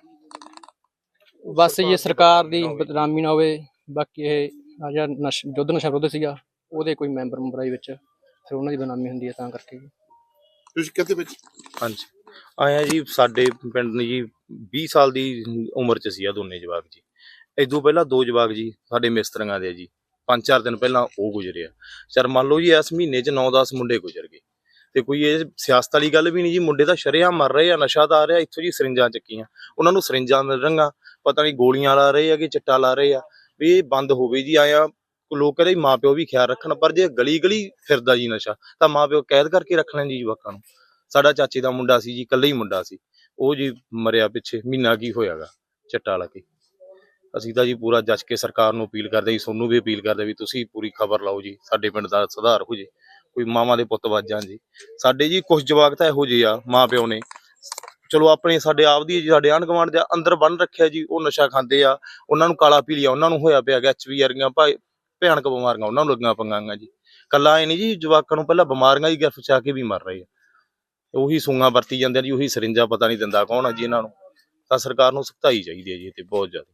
ਬਸ ਇਹ ਸਰਕਾਰ ਦੀ ਬਦਨਾਮੀ ਨਾ ਹੋਵੇ ਬਾਕੀ ਇਹ ਆ ਜਿਹੜਾ ਨਸ਼ ਯੁੱਧ ਨਸ਼ਾ ਵਿਰੋਧ ਸੀਗਾ ਉਹਦੇ ਕੋਈ ਮੈਂਬਰ ਮੁੰਬਰਾਈ ਵਿੱਚ ਫਿਰ ਉਹਨਾਂ ਦੀ ਬਨਾਮੀ ਹੁੰਦੀ ਹੈ ਤਾਂ ਕਰਕੇ। ਜੀ। ਤੁਸੀਂ ਕਿੱਥੇ ਵਿੱਚ? ਹਾਂਜੀ। ਆਇਆ ਜੀ ਸਾਡੇ ਪਿੰਡ ਨੇ ਜੀ 20 ਸਾਲ ਦੀ ਉਮਰ ਚ ਸੀ ਆ ਦੋਨੇ ਜਵਾਕ ਜੀ। ਇਦੋਂ ਪਹਿਲਾਂ ਦੋ ਜਵਾਕ ਜੀ ਸਾਡੇ ਮਿਸਤਰੀਆਂ ਦੇ ਆ ਜੀ। ਪੰਜ ਚਾਰ ਦਿਨ ਪਹਿਲਾਂ ਉਹ ਗੁਜ਼ਰਿਆ। ਚਰ ਮੰਨ ਲਓ ਜੀ ਇਸ ਮਹੀਨੇ ਚ 9-10 ਮੁੰਡੇ ਗੁਜ਼ਰ ਗਏ। ਤੇ ਕੋਈ ਇਹ ਸਿਆਸਤ ਵਾਲੀ ਗੱਲ ਵੀ ਨਹੀਂ ਜੀ ਮੁੰਡੇ ਤਾਂ ਸ਼ਰਿਆਂ ਮਰ ਰਹੇ ਆ ਨਸ਼ਾ ਤਾਂ ਆ ਰਿਹਾ ਇੱਥੋਂ ਜੀ ਸਰਿੰਜਾਂ ਚੱਕੀਆਂ। ਉਹਨਾਂ ਨੂੰ ਸਰਿੰਜਾਂ ਮਿਲ ਰਹੀਆਂ ਪਤਾ ਨਹੀਂ ਗੋਲੀਆਂ ਲਾ ਰਹੇ ਆ ਕਿ ਚਿੱਟਾ ਲਾ ਰਹੇ ਆ। ਵੀ ਇਹ ਬੰਦ ਹੋਵੇ ਜੀ, ਆਇਆ ਲੋਕ ਕਹਿੰਦੇ ਮਾਪਿਓ ਵੀ ਖਿਆਲ ਰੱਖਣ, ਪਰ ਜੇ ਗਲੀ ਗਲੀ ਫਿਰਦਾ ਜੀ ਨਸ਼ਾ, ਤਾਂ ਮਾਪਿਓ ਕੈਦ ਕਰਕੇ ਰੱਖ ਲੈਣ ਜੀ ਜਵਾਕਾਂ ਨੂੰ। ਸਾਡਾ ਚਾਚੇ ਦਾ ਮੁੰਡਾ ਸੀ ਜੀ, ਇਕੱਲੇ ਹੀ ਮੁੰਡਾ ਸੀ। ਉਹ ਜੀ ਮਰਿਆ ਪਿੱਛੇ, ਮਹੀਨਾ ਕੀ ਹੋਇਆਗਾ, ਚਿੱਟਾ ਲਾ ਕੇ। ਅਸੀਂ ਤਾਂ ਜੀ ਪੂਰਾ ਜੱਜ ਕੇ ਸਰਕਾਰ ਨੂੰ ਅਪੀਲ ਕਰਦੇ ਜੀ ਤੁਹਾਨੂੰ ਵੀ ਅਪੀਲ ਕਰਦੇ ਵੀ ਤੁਸੀਂ ਪੂਰੀ ਖਬਰ ਲਾਓ ਜੀ, ਸਾਡੇ ਪਿੰਡ ਦਾ ਸੁਧਾਰ ਹੋ ਜੇ, ਕੋਈ ਮਾਵਾਂ ਦੇ ਪੁੱਤ ਵੱਜ ਜਾਣ ਜੀ। ਸਾਡੇ ਜੀ ਕੁਝ ਜਵਾਕ ਤਾਂ ਇਹੋ ਜਿਹੇ ਆ ਮਾਂ ਪਿਓ ਨੇ ਚਲੋ ਆਪਣੇ ਸਾਡੇ ਆਪ ਦੀ ਸਾਡੇ ਆਂਢ ਗੁਆਂਢ ਦੇ ਅੰਦਰ ਬੰਨ ਰੱਖਿਆ ਜੀ, ਉਹ ਨਸ਼ਾ ਖਾਂਦੇ ਆ, ਉਹਨਾਂ ਨੂੰ ਕਾਲਾ ਪੀਲੀਆ, ਉਹਨਾਂ ਨੂੰ ਹੋਇਆ ਪਿਆ ਐਚਵੀ ਵਰਗੀਆਂ ਭਾਈ ਭਿਆਨਕ ਬਿਮਾਰੀਆਂ, ਉਹਨਾਂ ਨੂੰ ਲੱਗੀਆਂ ਪੰਗਾਂਗਾ ਜੀ। ਕੱਲਾ ਇਹ ਨਹੀਂ ਜੀ, ਜਵਾਕਾਂ ਨੂੰ ਪਹਿਲਾਂ ਬਿਮਾਰੀਆਂ ਹੀ ਗਿਰਫ ਚਾ ਕੇ ਵੀ ਮਰ ਰਹੇ ਆ। ਉਹੀ ਸੂਆਂ ਵਰਤੀ ਜਾਂਦੇ ਆ ਜੀ, ਉਹੀ ਸਰਿੰਜਾ ਪਤਾ ਨਹੀਂ ਦਿੰਦਾ ਕੌਣ ਆ ਜੀ ਇਹਨਾਂ ਨੂੰ। ਤਾਂ ਸਰਕਾਰ ਨੂੰ ਸਖਤਾਈ ਚਾਹੀਦੀ ਹੈ ਜੀ ਤੇ ਬਹੁਤ ਜ਼ਿਆਦਾ।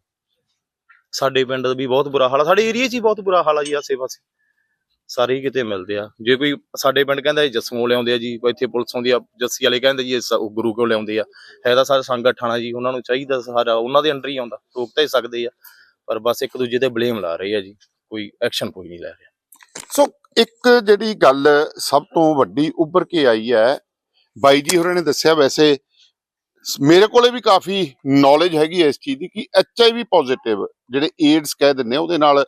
ਸਾਡੇ ਪਿੰਡ ਦਾ ਵੀ ਬਹੁਤ ਬੁਰਾ ਹਾਲ ਆ, ਸਾਡੇ ਏਰੀਆ 'ਚ ਹੀ ਬਹੁਤ ਬੁਰਾ ਹਾਲ ਆ ਜੀ ਆਸੇ ਪਾਸੇ ਸਾਰੇ ਹੀ ਕਿਤੇ ਮਿਲਦੇ ਆ। ਜੇ ਕੋਈ ਸਾਡੇ ਪਿੰਡ ਕਹਿੰਦਾ ਇਹ ਜੱਸੋਂ ਲਿਆਉਂਦੇ ਆ ਜੀ ਇੱਥੇ ਪੁਲਿਸ ਆਉਂਦੀ ਆ, ਜੱਸੀ ਵਾਲੇ ਕਹਿੰਦੇ ਜੀ ਇਹ ਗੁਰੂ ਕੋਲ ਲਿਆਉਂਦੇ ਆ। ਹੈ ਤਾਂ ਸਾਰਾ ਸੰਗਤ ਜੀ, ਉਹਨਾਂ ਨੂੰ ਚਾਹੀਦਾ ਸਾਰਾ, ਉਹਨਾਂ ਦੇ ਅੰਡਰ ਹੀ ਆਉਂਦਾ ਰੋਕ ਤਾਂ ਹੀ ਸਕਦੇ ਆ। ਪਰ ਬਸ ਇੱਕ ਦੂਜੇ ਤੇ ਬਲੇਮ ਲਾ ਰਹੇ ਆ ਜੀ, ਕੋਈ ਐਕਸ਼ਨ ਕੋਈ ਨਹੀਂ ਲੈ ਰਿਹਾ। ਸੋ ਇੱਕ ਜਿਹੜੀ ਗੱਲ ਸਭ ਤੋਂ ਵੱਡੀ ਉੱਭਰ ਕੇ ਆਈ ਹੈ, ਬਾਈ ਜੀ ਹੋਰਾਂ ਨੇ ਦੱਸਿਆ ਵੈਸੇ ਮੇਰੇ ਕੋਲੇ ਵੀ ਕਾਫੀ ਨੌਲੇਜ ਹੈਗੀ ਹੈ ਇਸ ਚੀਜ਼ ਦੀ ਕਿ ਐਚਆਈਵੀ ਪੋਜ਼ਿਟਿਵ ਜਿਹੜੇ ਏਡਸ ਕਹਿ ਦਿੰਦੇ ਉਹਦੇ ਨਾਲ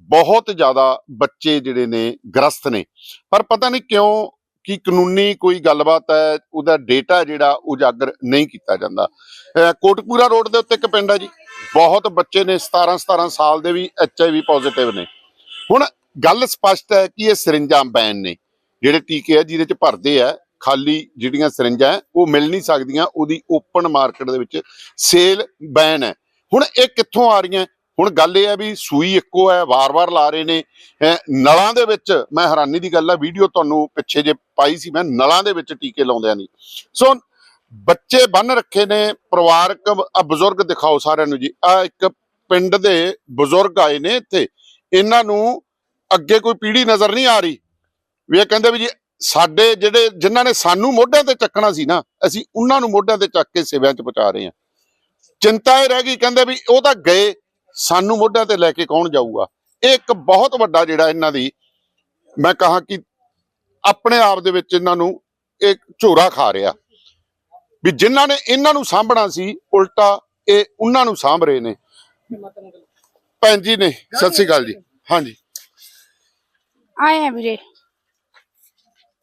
ਬਹੁਤ ਜ਼ਿਆਦਾ ਬੱਚੇ ਜਿਹੜੇ ਨੇ ਗ੍ਰਸਤ ਨੇ। ਪਰ ਪਤਾ ਨਹੀਂ ਕਿਉਂ ਕਿ ਕਾਨੂੰਨੀ ਕੋਈ ਗੱਲਬਾਤ ਹੈ, ਉਹਦਾ ਡੇਟਾ ਜਿਹੜਾ ਉਜਾਗਰ ਨਹੀਂ ਕੀਤਾ ਜਾਂਦਾ। ਅਹ ਰੋਡ ਦੇ ਉੱਤੇ ਇੱਕ ਪਿੰਡ ਹੈ ਜੀ। ਬਹੁਤ ਬੱਚੇ ਨੇ 17 17 ਸਾਲ ਦੇ ਵੀ ਐਚਆਈਵੀ ਪੋਜ਼ਿਟਿਵ ਨੇ। ਹੁਣ ਗੱਲ ਸਪਸ਼ਟ ਹੈ ਕਿ ਇਹ ਸਰਿੰਜਾਂ ਬੈਨ ਨੇ, ਜਿਹੜੇ ਟੀਕੇ ਆ, ਜਿਹਦੇ ਚ ਭਰਦੇ ਆ, ਖਾਲੀ ਜਿਹੜੀਆਂ ਸਰਿੰਜਾਂ ਉਹ ਮਿਲ ਨਹੀਂ ਸਕਦੀਆਂ, ਉਹਦੀ ਓਪਨ ਮਾਰਕੀਟ ਦੇ ਵਿੱਚ ਸੇਲ ਬੈਨ ਹੈ। ਹੁਣ ਇਹ ਕਿੱਥੋਂ ਆ ਰਹੀਆਂ? ਹੁਣ ਗੱਲ ਇਹ ਹੈ ਵੀ ਸੂਈ ਇੱਕੋ ਹੈ, ਵਾਰ-ਵਾਰ ਲਾ ਰਹੇ ਨੇ। ਨਲਾਂ ਦੇ ਵਿੱਚ ਮੈਂ ਹੈਰਾਨੀ ਦੀ ਗੱਲ ਹੈ, ਵੀਡੀਓ ਤੁਹਾਨੂੰ ਪਿੱਛੇ ਜੇ ਪਾਈ ਸੀ, ਮੈਂ ਨਲਾਂ ਦੇ ਵਿੱਚ ਟੀਕੇ ਲਾਉਂਦਿਆਂ ਦੀ ਸੋ, ਬੱਚੇ ਬੰਨ ਰੱਖੇ ਨੇ, ਪਰਿਵਾਰਕ ਆ ਬਜ਼ੁਰਗ ਦਿਖਾਓ ਸਾਰਿਆਂ ਨੂੰ ਜੀ। ਆ ਇੱਕ ਪਿੰਡ ਦੇ ਬਜ਼ੁਰਗ ਆਏ ਨੇ ਇੱਥੇ। ਇਹਨਾਂ ਨੂੰ ਅੱਗੇ ਕੋਈ ਪੀੜੀ ਨਜ਼ਰ ਨਹੀਂ ਆ ਰਹੀ। ਵੀ ਇਹ ਕਹਿੰਦੇ ਵੀ ਜੀ, ਸਾਡੇ ਜਿਹੜੇ, ਜਿਨ੍ਹਾਂ ਨੇ ਸਾਨੂੰ ਮੋਢਿਆਂ ਤੇ ਚੱਕਣਾ ਸੀ ਨਾ, ਅਸੀਂ ਉਹਨਾਂ ਨੂੰ ਮੋਢਿਆਂ ਤੇ ਚੱਕ ਕੇ ਸੇਵਿਆਂ 'ਚ ਪਹੁੰਚਾ ਰਹੇ ਹਾਂ। ਚਿੰਤਾ ਇਹ ਰਹਿ ਗਈ, ਕਹਿੰਦੇ ਵੀ ਉਹ ਤਾਂ ਗਏ। ਸਾਨੂੰ ਮੋਢਿਆਂ ਤੇ ਲੈ ਕੇ ਕੌਣ ਜਾਊਗਾ? ਇਹ ਇੱਕ ਬਹੁਤ ਵੱਡਾ ਜਿਹੜਾ ਇਹਨਾਂ ਦੀ, ਮੈਂ ਕਹਾ ਕਿ ਆਪਣੇ ਆਪ ਦੇ ਵਿੱਚ ਇਹਨਾਂ ਨੂੰ ਇੱਕ ਝੋਰਾ ਖਾ ਰਿਹਾ। ਵੀ ਜਿਨ੍ਹਾਂ ਨੇ ਇਹਨਾਂ ਨੂੰ ਸਾਂਭਣਾ ਸੀ, ਉਲਟਾ ਇਹ ਉਹਨਾਂ ਨੂੰ ਸਾਂਭ ਰਹੇ ਨੇ। ਭੈਣ ਜੀ ਨੇ, ਸਤਿ ਸ੍ਰੀ ਅਕਾਲ ਜੀ। ਹਾਂਜੀ। ਆਏ ਆ ਵੀਰੇ।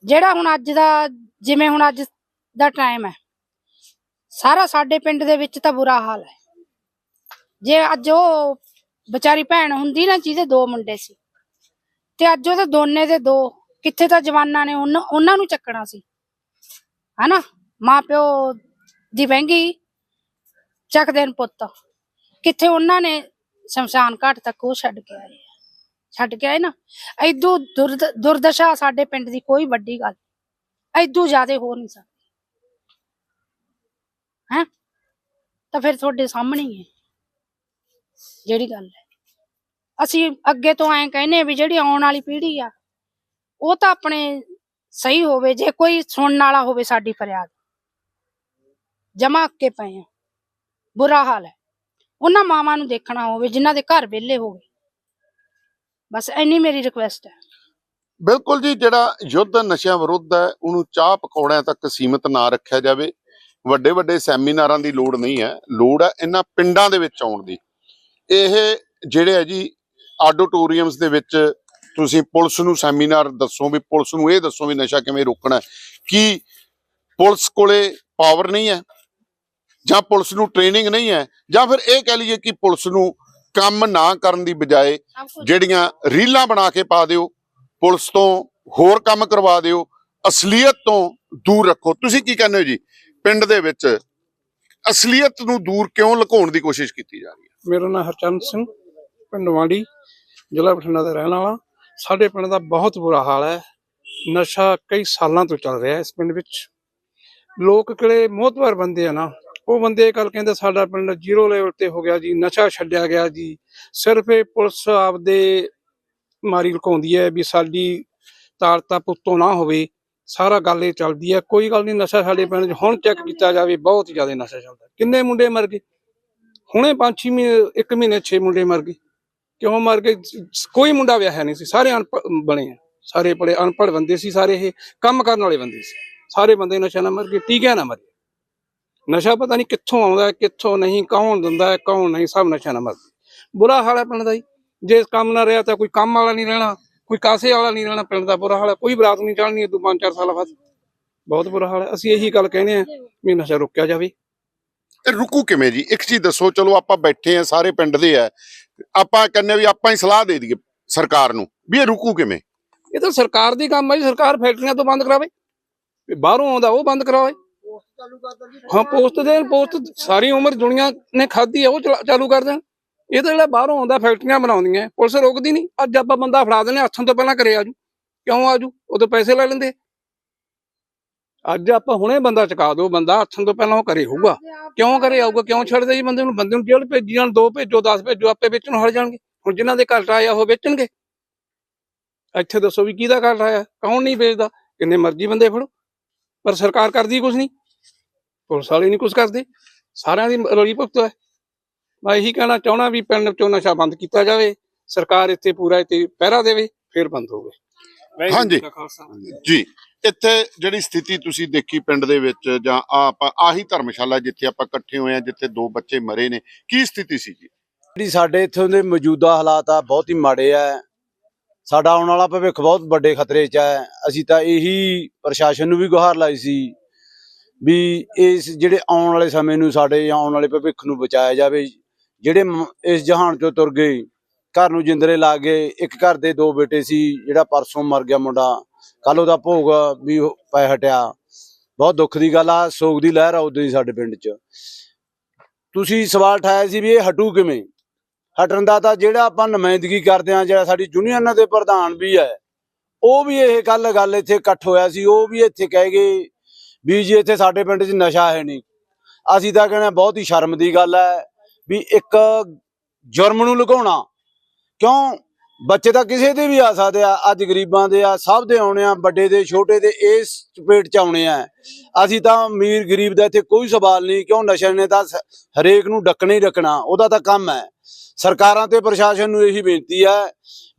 ਜਿਹੜਾ ਹੁਣ ਅੱਜ ਦਾ, ਜਿਵੇਂ ਹੁਣ ਅੱਜ ਦਾ ਟਾਈਮ ਹੈ। ਸਾਰਾ ਸਾਡੇ ਪਿੰਡ ਦੇ ਵਿੱਚ ਤਾਂ ਬੁਰਾ ਹਾਲ ਹੈ। ਜੇ ਅੱਜ ਉਹ ਵਿਚਾਰੀ ਭੈਣ ਹੁੰਦੀ ਨਾ ਜਿਹਦੇ ਦੋ ਮੁੰਡੇ ਸੀ, ਤੇ ਅੱਜ ਉਹਦੇ ਦੋਨੇ ਦੇ ਦੋ, ਕਿੱਥੇ ਤਾਂ ਜਵਾਨਾਂ ਨੇ ਉਹਨਾਂ ਉਹਨਾਂ ਨੂੰ ਚੱਕਣਾ ਸੀ। ਹਨਾ? ਮਾਂ ਪਿਓ ਦੀ ਵਹਿੰਗੀ ਚੱਕਦੇ ਨੇ ਪੁੱਤ। ਕਿੱਥੇ ਉਹਨਾਂ ਨੇ ਸ਼ਮਸ਼ਾਨ ਘਾਟ ਤੱਕ ਉਹ ਛੱਡ ਕੇ ਆਏ। ਛੱਡ ਕੇ ਆਏ ਨਾ। ਐਦੂ ਦੁਰਦ- ਦੁਰਦਸ਼ਾ ਸਾਡੇ ਪਿੰਡ ਦੀ ਕੋਈ ਵੱਡੀ ਗੱਲ ਐਦੂ ਜ਼ਿਆਦਾ ਹੋ ਨਹੀਂ ਸਕਦੀ। ਹੈ? ਤਾਂ ਫਿਰ ਤੁਹਾਡੇ ਸਾਹਮਣੇ ਹੀ ਹੈ। ਜਿਹੜੀ ਗੱਲ ਹੈ। ਅਸੀਂ ਅੱਗੇ ਤੋਂ ਐਂ ਕਹਿੰਨੇ ਵੀ ਜਿਹੜੀ ਆਉਣ ਵਾਲੀ ਪੀੜ੍ਹੀ ਆ, ਉਹ ਤਾਂ ਆਪਣੇ ਸਹੀ ਹੋਵੇ, ਜੇ ਕੋਈ ਸੁਣਨ ਵਾਲਾ ਹੋਵੇ ਸਾਡੀ ਫਰਿਆਦ। ਜਮਾ ਅੱਕੇ ਪਏ ਆ। ਬੁਰਾ ਹਾਲ ਹੈ। ਉਹਨਾਂ ਮਾਵਾਂ ਨੂੰ ਦੇਖਣਾ ਹੋਵੇ, ਜਿਨ੍ਹਾਂ ਦੇ ਘਰ ਵਿਹਲੇ ਹੋਵੇ ਬਸ ਇੰਨੀ ਮੇਰੀ ਰਿਕੁਐਸਟ ਹੈ। ਬਿਲਕੁਲ ਜੀ, ਜਿਹੜਾ ਯੁੱਧ ਨਸ਼ਿਆਂ ਵਿਰੁੱਧ ਹੈ, ਉਹਨੂੰ ਚਾਹ ਪਕੌੜਿਆਂ ਤੱਕ ਸੀਮਿਤ ਨਾ ਰੱਖਿਆ ਜਾਵੇ। ਵੱਡੇ ਵੱਡੇ ਸੈਮੀਨਾਰਾਂ ਦੀ ਲੋੜ ਨਹੀਂ ਹੈ। ਲੋੜ ਹੈ ਇਹਨਾਂ ਪਿੰਡਾਂ ਦੇ ਵਿੱਚ ਆਉਣ ਦੀ। ਇਹ ਜਿਹੜੇ ਹੈ ਜੀ ਆਡੀਟੋਰੀਅਮਸ ਦੇ ਵਿੱਚ ਤੁਸੀਂ ਪੁਲਿਸ ਨੂੰ ਸੈਮੀਨਾਰ ਦੱਸੋ ਵੀ ਪੁਲਿਸ ਨੂੰ ਇਹ ਦੱਸੋ ਵੀ ਨਸ਼ਾ ਕਿਵੇਂ ਰੋਕਣਾ। ਕੀ ਪੁਲਿਸ ਕੋਲੇ ਪਾਵਰ ਨਹੀਂ ਹੈ ਜਾਂ ਪੁਲਿਸ ਨੂੰ ਟ੍ਰੇਨਿੰਗ ਨਹੀਂ ਹੈ ਜਾਂ ਫਿਰ ਇਹ ਕਹਿ ਲਈਏ ਕਿ ਪੁਲਿਸ ਨੂੰ ਕੰਮ ਨਾ ਕਰਨ ਦੀ ਬਜਾਏ ਜਿਹੜੀਆਂ ਰੀਲਾਂ ਬਣਾ ਕੇ ਪਾ ਦਿਓ ਪੁਲਿਸ ਤੋਂ ਹੋਰ ਕੰਮ ਕਰਵਾ ਦਿਓ ਅਸਲੀਅਤ ਤੋਂ ਦੂਰ ਰੱਖੋ। ਤੁਸੀਂ ਕੀ ਕਹਿੰਦੇ ਹੋ ਜੀ? ਪਿੰਡ ਦੇ ਵਿੱਚ ਅਸਲੀਅਤ ਨੂੰ ਦੂਰ ਕਿਉਂ ਲੁਕਾਉਣ ਦੀ ਕੋਸ਼ਿਸ਼ ਕੀਤੀ ਜਾ ਰਹੀ ਹੈ? ਮੇਰਾ ਨਾਮ ਹਰਚਰਨ ਸਿੰਘ, ਪਿੰਡ ਵਾਂਡੀ ਜ਼ਿਲ੍ਹਾ ਬਠਿੰਡਾ ਦਾ ਰਹਿਣ ਵਾਲਾ। ਸਾਡੇ ਪਿੰਡ ਦਾ ਬਹੁਤ ਬੁਰਾ ਹਾਲ ਹੈ। ਨਸ਼ਾ ਕਈ ਸਾਲਾਂ ਤੋਂ ਚੱਲ ਰਿਹਾ ਇਸ ਪਿੰਡ ਵਿੱਚ। ਲੋਕ ਕਿਹੜੇ ਮੋਹਤਵਾਰ ਬੰਦੇ ਆ ਨਾ, ਉਹ ਬੰਦੇ ਗੱਲ ਕਹਿੰਦੇ ਸਾਡਾ ਪਿੰਡ ਜ਼ੀਰੋ ਲੈਵਲ ਤੇ ਹੋ ਗਿਆ ਜੀ, ਨਸ਼ਾ ਛੱਡਿਆ ਗਿਆ ਜੀ। ਸਿਰਫ ਇਹ ਪੁਲਿਸ ਆਪਦੇ ਮਾਰੀ ਲੁਕਾਉਂਦੀ ਹੈ ਵੀ ਸਾਡੀ ਤਾਰਤਾ ਪੁੱਤੋਂ ਨਾ ਹੋਵੇ। ਸਾਰਾ ਗੱਲ ਇਹ ਚੱਲਦੀ ਹੈ। ਕੋਈ ਗੱਲ ਨਹੀਂ, ਨਸ਼ਾ ਸਾਡੇ ਪਿੰਡ 'ਚ ਹੁਣ ਚੈੱਕ ਕੀਤਾ ਜਾਵੇ, ਬਹੁਤ ਜ਼ਿਆਦਾ ਨਸ਼ਾ ਚੱਲਦਾ। ਕਿੰਨੇ ਮੁੰਡੇ ਮਰ ਗਏ? ਹੁਣੇ 5-6 ਮਹੀਨੇ, ਇੱਕ ਮਹੀਨੇ 6 ਮੁੰਡੇ ਮਰ ਗਏ। ਕਿਉਂ ਮਰ ਗਏ? ਕੋਈ ਮੁੰਡਾ ਵਿਆਹਿਆ ਨਹੀਂ ਸੀ। ਸਾਰੇ ਅਨਪੜ੍ਹ ਬਣੇ ਆ। ਸਾਰੇ ਬੜੇ ਅਨਪੜ੍ਹ ਬੰਦੇ ਸੀ ਸਾਰੇ ਇਹ। ਕੰਮ ਕਰਨ ਵਾਲੇ ਬੰਦੇ ਸੀ। ਸਾਰੇ ਬੰਦੇ ਨਸ਼ਾ ਨਾ ਮਰ ਗਏ। ਟੀਕਿਆਂ ਨਾਲ ਮਰੇ ਨਸ਼ਾ ਪਤਾ ਨਹੀਂ ਕਿੱਥੋਂ ਆਉਂਦਾ, ਕਿੱਥੋਂ ਨਹੀਂ, ਕੌਣ ਦਿੰਦਾ, ਕੌਣ ਨਹੀਂ, ਸਭ ਨਸ਼ਾ ਨਾਲ ਮਰਦੇ ਬੁਰਾ ਹਾਲ ਹੈ ਪਿੰਡ ਦਾ ਜੀ। ਜੇ ਕੰਮ ਨਾ ਰਿਹਾ ਤਾਂ ਕੋਈ ਕੰਮ ਵਾਲਾ ਨਹੀਂ ਰਹਿਣਾ। ਕੋਈ ਕਾਸੇ ਵਾਲਾ ਨਹੀਂ ਰਹਿਣਾ ਪਿੰਡ ਦਾ। ਬੁਰਾ ਹਾਲ ਹੈ। ਕੋਈ ਬਰਾਤ ਨਹੀਂ ਚੱਲਣੀ ਦੋ, ਪੰਜ, ਚਾਰ ਸਾਲ ਬਾਅਦ। ਬਹੁਤ ਬੁਰਾ ਹਾਲ ਹੈ। ਅਸੀਂ ਇਹੀ ਗੱਲ ਕਹਿੰਦੇ ਆ ਵੀ ਨਸ਼ਾ ਰੋਕਿਆ ਜਾਵੇ। ਇਹ ਰੁਕੂ ਕਿਵੇਂ ਜੀ? ਇੱਕ ਚੀਜ਼ ਦੱਸੋ, ਚਲੋ ਆਪਾਂ ਬੈਠੇ ਆ ਸਾਰੇ ਪਿੰਡ ਦੇ ਆ। ਆਪਾਂ ਕਹਿੰਨੇ ਵੀ ਆਪਾਂ ਹੀ ਸਲਾਹ ਦੇ ਦਈਏ ਸਰਕਾਰ ਨੂੰ, ਵੀ ਇਹ ਰੁਕੂ ਕਿਵੇਂ? ਇਹ ਤਾਂ ਸਰਕਾਰ ਦੀ ਕੰਮ ਹੈ ਜੀ, ਸਰਕਾਰ ਫੈਕਟਰੀਆਂ ਤੋਂ ਬੰਦ ਕਰਾਵੇ। ਬਾਹਰੋਂ ਆਉਂਦਾ, ਉਹ ਬੰਦ ਕਰਾਵੇ। ਹਾਂ, ਪੋਸਟ ਦੇਣ ਪੋਸਟ ਸਾਰੀ ਉਮਰ ਦੁਨੀਆ ਨੇ ਖਾਧੀ ਹੈ ਉਹ ਚਾਲੂ ਕਰ ਦੇਣ। ਇਹ ਤਾਂ ਜਿਹੜਾ ਬਾਹਰੋਂ ਆਉਂਦਾ, ਫੈਕਟਰੀਆਂ ਬਣਾਉਂਦੀਆਂ, ਪੁਲਿਸ ਰੋਕਦੀ ਨਹੀਂ। ਅੱਜ ਆਪਾਂ ਬੰਦਾ ਫੜਾ ਦਿੰਦੇ ਹੱਥੋਂ ਤੋਂ ਪਹਿਲਾਂ ਕਰੇ ਆਜੂ ਕਿਉਂ ਆਜੂ ਉਦੋਂ ਪੈਸੇ ਲੈ ਲੈਂਦੇ। ਅੱਜ ਆਪਾਂ ਹੁਣੇ ਬੰਦਾ ਚੁਕਾ ਦਿਓ ਬੰਦਾ ਹੱਥੋਂ ਤੋਂ ਪਹਿਲਾਂ ਉਹ ਕਰੇ ਹੋਊਗਾ। ਕਿਉਂ ਕਰੇ ਆਊਗਾ? ਕਿਉਂ ਛੱਡਦੇ ਜੀ ਬੰਦੇ ਨੂੰ? ਬੰਦੇ ਨੂੰ ਜੇਲ੍ਹ ਭੇਜੀ ਜਾਣ ਦੋ ਭੇਜੋ 10 ਭੇਜੋ ਆਪੇ ਵੇਚਣ ਹਟ ਜਾਣਗੇ। ਹੁਣ ਜਿਨ੍ਹਾਂ ਦੇ ਘਰ ਆਇਆ ਉਹ ਵੇਚਣਗੇ। ਇੱਥੇ ਦੱਸੋ ਵੀ ਕਿਹਦਾ ਘਰ ਆਇਆ? ਕੌਣ ਨਹੀਂ ਵੇਚਦਾ? ਕਿੰਨੇ ਮਰਜ਼ੀ ਬੰਦੇ ਫੜੋ। ਪਰ ਸਰਕਾਰ ਕਰਦੀ ਕੁਝ ਨਹੀਂ। ਪੁਲਿਸ ਵਾਲੇ ਨਹੀਂ ਕੁਝ ਕਰਦੇ। ਸਾਰਿਆਂ ਦੀ ਰਲੀ ਭੁਗਤ ਹੈ। ਮੈਂ ਇਹੀ ਕਹਿਣਾ ਚਾਹਣਾ ਵੀ ਪਿੰਡ ਚੋਂ ਨਸ਼ਾ ਬੰਦ ਕੀਤਾ ਜਾਵੇ। ਸਰਕਾਰ ਇੱਥੇ ਪੂਰਾ ਇੱਥੇ ਪਹਿਰਾ ਦੇਵੇ ਫਿਰ ਬੰਦ ਹੋਵੇ। ਹਾਂਜੀ। ਜੀ ਇੱਥੇ ਜਿਹੜੀ ਸਥਿਤੀ ਤੁਸੀਂ ਦੇਖੀ ਪਿੰਡ ਦੇ ਵਿੱਚ ਜਾਂ ਆਹ ਆਪਾਂ, ਆਹੀ ਧਰਮਸ਼ਾਲਾ ਜਿੱਥੇ ਆਪਾਂ ਇਕੱਠੇ ਹੋਏ ਆ ਜਿੱਥੇ ਦੋ ਬੱਚੇ ਮਰੇ ਨੇ, ਕੀ ਸਥਿਤੀ ਸੀ ਜੀ ਜਿਹੜੀ ਸਾਡੇ ਇੱਥੋਂ ਦੇ ਮੌਜੂਦਾ ਹਾਲਾਤ ਆ, ਬਹੁਤ ਹੀ ਮਾੜੇ ਆ। ਸਾਡਾ ਆਉਣ ਵਾਲਾ ਭਵਿੱਖ ਬਹੁਤ ਵੱਡੇ ਖਤਰੇ 'ਚ ਹੈ ਅਸੀਂ ਤਾਂ ਇਹੀ ਪ੍ਰਸ਼ਾਸਨ ਨੂੰ ਵੀ ਗੁਹਾਰ ਲਾਈ ਸੀ ਵੀ ਇਸ ਜਿਹੜੇ ਆਉਣ ਵਾਲੇ ਸਮੇਂ ਨੂੰ ਸਾਡੇ ਆਉਣ ਵਾਲੇ ਭਵਿੱਖ ਨੂੰ ਬਚਾਇਆ ਜਾਵੇ। ਜਿਹੜੇ ਇਸ ਜਹਾਨ ਚੋਂ ਤੁਰ ਗਏ, ਘਰ ਨੂੰ ਜਿੰਦਰੇ ਲਾ ਗਏ ਇੱਕ ਘਰ ਦੇ ਦੋ ਬੇਟੇ ਸੀ, ਜਿਹੜਾ ਪਰਸੋਂ ਮਰ ਗਿਆ ਮੁੰਡਾ। ਕੱਲ ਉਹਦਾ ਭੋਗ ਵੀ ਪੈ ਹਟਿਆ। ਬਹੁਤ ਦੁੱਖ ਦੀ ਗੱਲ ਆ, ਸੋਗ ਦੀ ਲਹਿਰ ਆ ਉਦੋਂ ਹੀ ਸਾਡੇ ਪਿੰਡ 'ਚ। ਤੁਸੀਂ ਸਵਾਲ ਠਾਇਆ ਸੀ ਵੀ ਇਹ ਹਟੂ ਕਿਵੇਂ? ਹਟਣ ਦਾ ਤਾਂ ਜਿਹੜਾ ਆਪਾਂ ਨੁਮਾਇੰਦਗੀ ਕਰਦੇ ਆ ਜਿਹੜਾ ਸਾਡੀ ਯੂਨੀਅਨ ਦੇ ਪ੍ਰਧਾਨ ਵੀ ਹੈ, ਉਹ ਵੀ ਇਹ ਕੱਲ ਗੱਲ ਇੱਥੇ ਇਕੱਠ ਹੋਇਆ ਸੀ, ਉਹ ਵੀ ਇੱਥੇ ਕਹਿ ਗਏ ਵੀ ਜੀ ਇੱਥੇ ਸਾਡੇ ਪਿੰਡ 'ਚ ਨਸ਼ਾ ਹੈ ਨਹੀਂ। ਅਸੀਂ ਤਾਂ ਕਹਿੰਦੇ ਬਹੁਤ ਹੀ ਸ਼ਰਮ ਦੀ ਗੱਲ ਹੈ ਵੀ ਇੱਕ ਜੁਰਮ ਨੂੰ ਲੁਕਾਉਣਾ। ਕਿਉਂ? ਬੱਚੇ ਤਾਂ ਕਿਸੇ ਦੇ ਵੀ ਆ ਸਕਦੇ ਆ, ਅੱਜ ਗਰੀਬਾਂ ਦੇ ਆ, ਸਭ ਦੇ ਆਉਣੇ ਆ, ਵੱਡੇ ਦੇ, ਛੋਟੇ ਦੇ, ਇਸ ਚਪੇਟ ਚ ਆਉਣੇ ਆ। ਅਸੀਂ ਤਾਂ ਅਮੀਰ ਗਰੀਬ ਦਾ ਇੱਥੇ ਕੋਈ ਸਵਾਲ ਨਹੀਂ, ਕਿਉਂ ਨਸ਼ੇ ਨੇ ਤਾਂ ਹਰੇਕ ਨੂੰ ਡੱਕਣਾ ਹੀ ਡੱਕਣਾ, ਉਹਦਾ ਤਾਂ ਕੰਮ ਹੈ। ਸਰਕਾਰਾਂ ਤੇ ਪ੍ਰਸ਼ਾਸਨ ਨੂੰ ਇਹੀ ਬੇਨਤੀ ਹੈ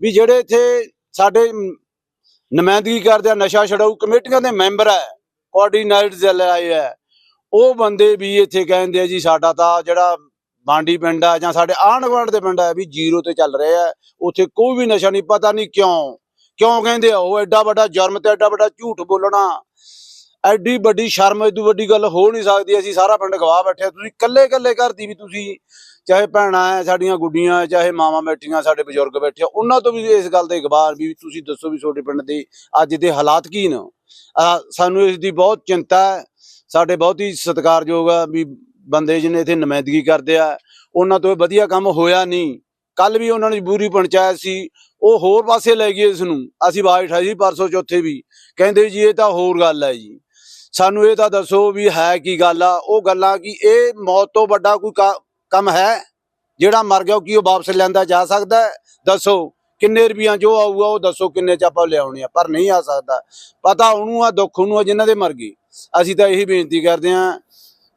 ਵੀ ਜਿਹੜੇ ਇੱਥੇ ਸਾਡੇ ਮ- ਨੁਮਾਇੰਦਗੀ ਕਰਦੇ ਆ, ਨਸ਼ਾ ਛਡਾਊ ਕਮੇਟੀਆਂ ਦੇ ਮੈਂਬਰ ਹੈ ਕੋਆਰਡੀਨੇਟਰਸ ਆਏ ਹੈ, ਉਹ ਬੰਦੇ ਵੀ ਇੱਥੇ ਕਹਿੰਦੇ ਆ ਜੀ, ਸਾਡਾ ਤਾਂ ਜਿਹੜਾ ਬਾਂਡੀ ਪਿੰਡ ਆ ਜਾਂ ਸਾਡੇ ਆਂਢ ਗੁਆਂਢ ਦੇ ਪਿੰਡ ਆ ਵੀ ਜ਼ੀਰੋ ਤੇ ਚੱਲ ਰਹੇ ਆ। ਉੱਥੇ ਕੋਈ ਵੀ ਨਸ਼ਾ ਨਹੀਂ ਪਤਾ ਨਹੀਂ ਕਿਉਂ। ਕਿਉਂ ਕਹਿੰਦੇ ਆ ਉਹ ਐਡਾ ਵੱਡਾ ਜੁਰਮ ਤੇ ਐਡਾ ਵੱਡਾ ਝੂਠ ਬੋਲਣਾ। ਐਡੀ ਵੱਡੀ ਸ਼ਰਮ ਇਦੋਂ ਵੱਡੀ ਗੱਲ ਹੋ ਨਹੀਂ ਸਕਦੀ। ਅਸੀਂ ਸਾਰਾ ਪਿੰਡ ਗਵਾਹ ਬੈਠੇ ਆ। ਤੁਸੀਂ ਕੱਲੇ ਕੱਲੇ ਘਰ ਦੀ ਵੀ ਤੁਸੀਂ ਚਾਹੇ ਭੈਣਾਂ ਐ ਸਾਡੀਆਂ ਗੁੱਡੀਆਂ ਚਾਹੇ ਮਾਵਾਂ ਬੈਠੀਆਂ ਸਾਡੇ ਬਜ਼ੁਰਗ ਬੈਠੇ ਆ, ਉਹਨਾਂ ਤੋਂ ਵੀ ਇਸ ਗੱਲ ਦੇ ਗਵਾਹ ਵੀ ਤੁਸੀਂ ਦੱਸੋ ਵੀ ਤੁਹਾਡੇ ਪਿੰਡ ਦੇ ਅੱਜ ਦੇ ਹਾਲਾਤ ਕੀ ਨੇ। ਸਾਨੂੰ ਇਸ ਦੀ ਬਹੁਤ ਚਿੰਤਾ ਹੈ ਸਾਡੇ ਬਹੁਤ ਹੀ ਸਤਿਕਾਰਯੋਗ ਆ ਵੀ ਬੰਦੇ ਜਿਹਨੇ ਇੱਥੇ ਨੁਮਾਇੰਦਗੀ ਕਰਦੇ ਆ, ਉਹਨਾਂ ਤੋਂ ਵਧੀਆ ਕੰਮ ਹੋਇਆ ਨਹੀਂ। ਕੱਲ ਵੀ ਉਹਨਾਂ ਨੇ ਬੂਰੀ ਪੰਚਾਇਤ ਸੀ, ਉਹ ਹੋਰ ਪਾਸੇ ਲੈ ਗਏ ਇਸ ਨੂੰ ਅਸੀਂ ਆਵਾਜ਼ ਉਠਾਈ ਸੀ ਪਰਸੋਂ ਚੌਥੇ ਵੀ। ਕਹਿੰਦੇ ਜੀ, ਇਹ ਤਾਂ ਹੋਰ ਗੱਲ ਹੈ ਜੀ। ਸਾਨੂੰ ਇਹ ਤਾਂ ਦੱਸੋ ਵੀ ਹੈ ਕੀ ਗੱਲ ਆ? ਉਹ ਗੱਲਾਂ ਕਿ ਇਹ ਮੌਤ ਤੋਂ ਵੱਡਾ ਕੋਈ ਕੰਮ ਹੈ? ਜਿਹੜਾ ਮਰ ਗਿਆ ਉਹ ਕੀ ਉਹ ਵਾਪਸ ਲੈਂਦਾ ਜਾ ਸਕਦਾ ਦੱਸੋ। ਕਿੰਨੇ ਰੁਪਈਆ ਜੋ ਆਊਗਾ ਉਹ ਦੱਸੋ ਕਿੰਨੇ ਚ ਆਪਾਂ ਲਿਆਉਣੇ ਆ, ਪਰ ਨਹੀਂ ਆ ਸਕਦਾ। ਪਤਾ ਉਹਨੂੰ ਆ, ਦੁੱਖ ਉਹਨੂੰ ਆ ਜਿਨ੍ਹਾਂ ਦੇ ਮਰ ਗਏ। ਅਸੀਂ ਤਾਂ ਇਹੀ ਬੇਨਤੀ ਕਰਦੇ ਹਾਂ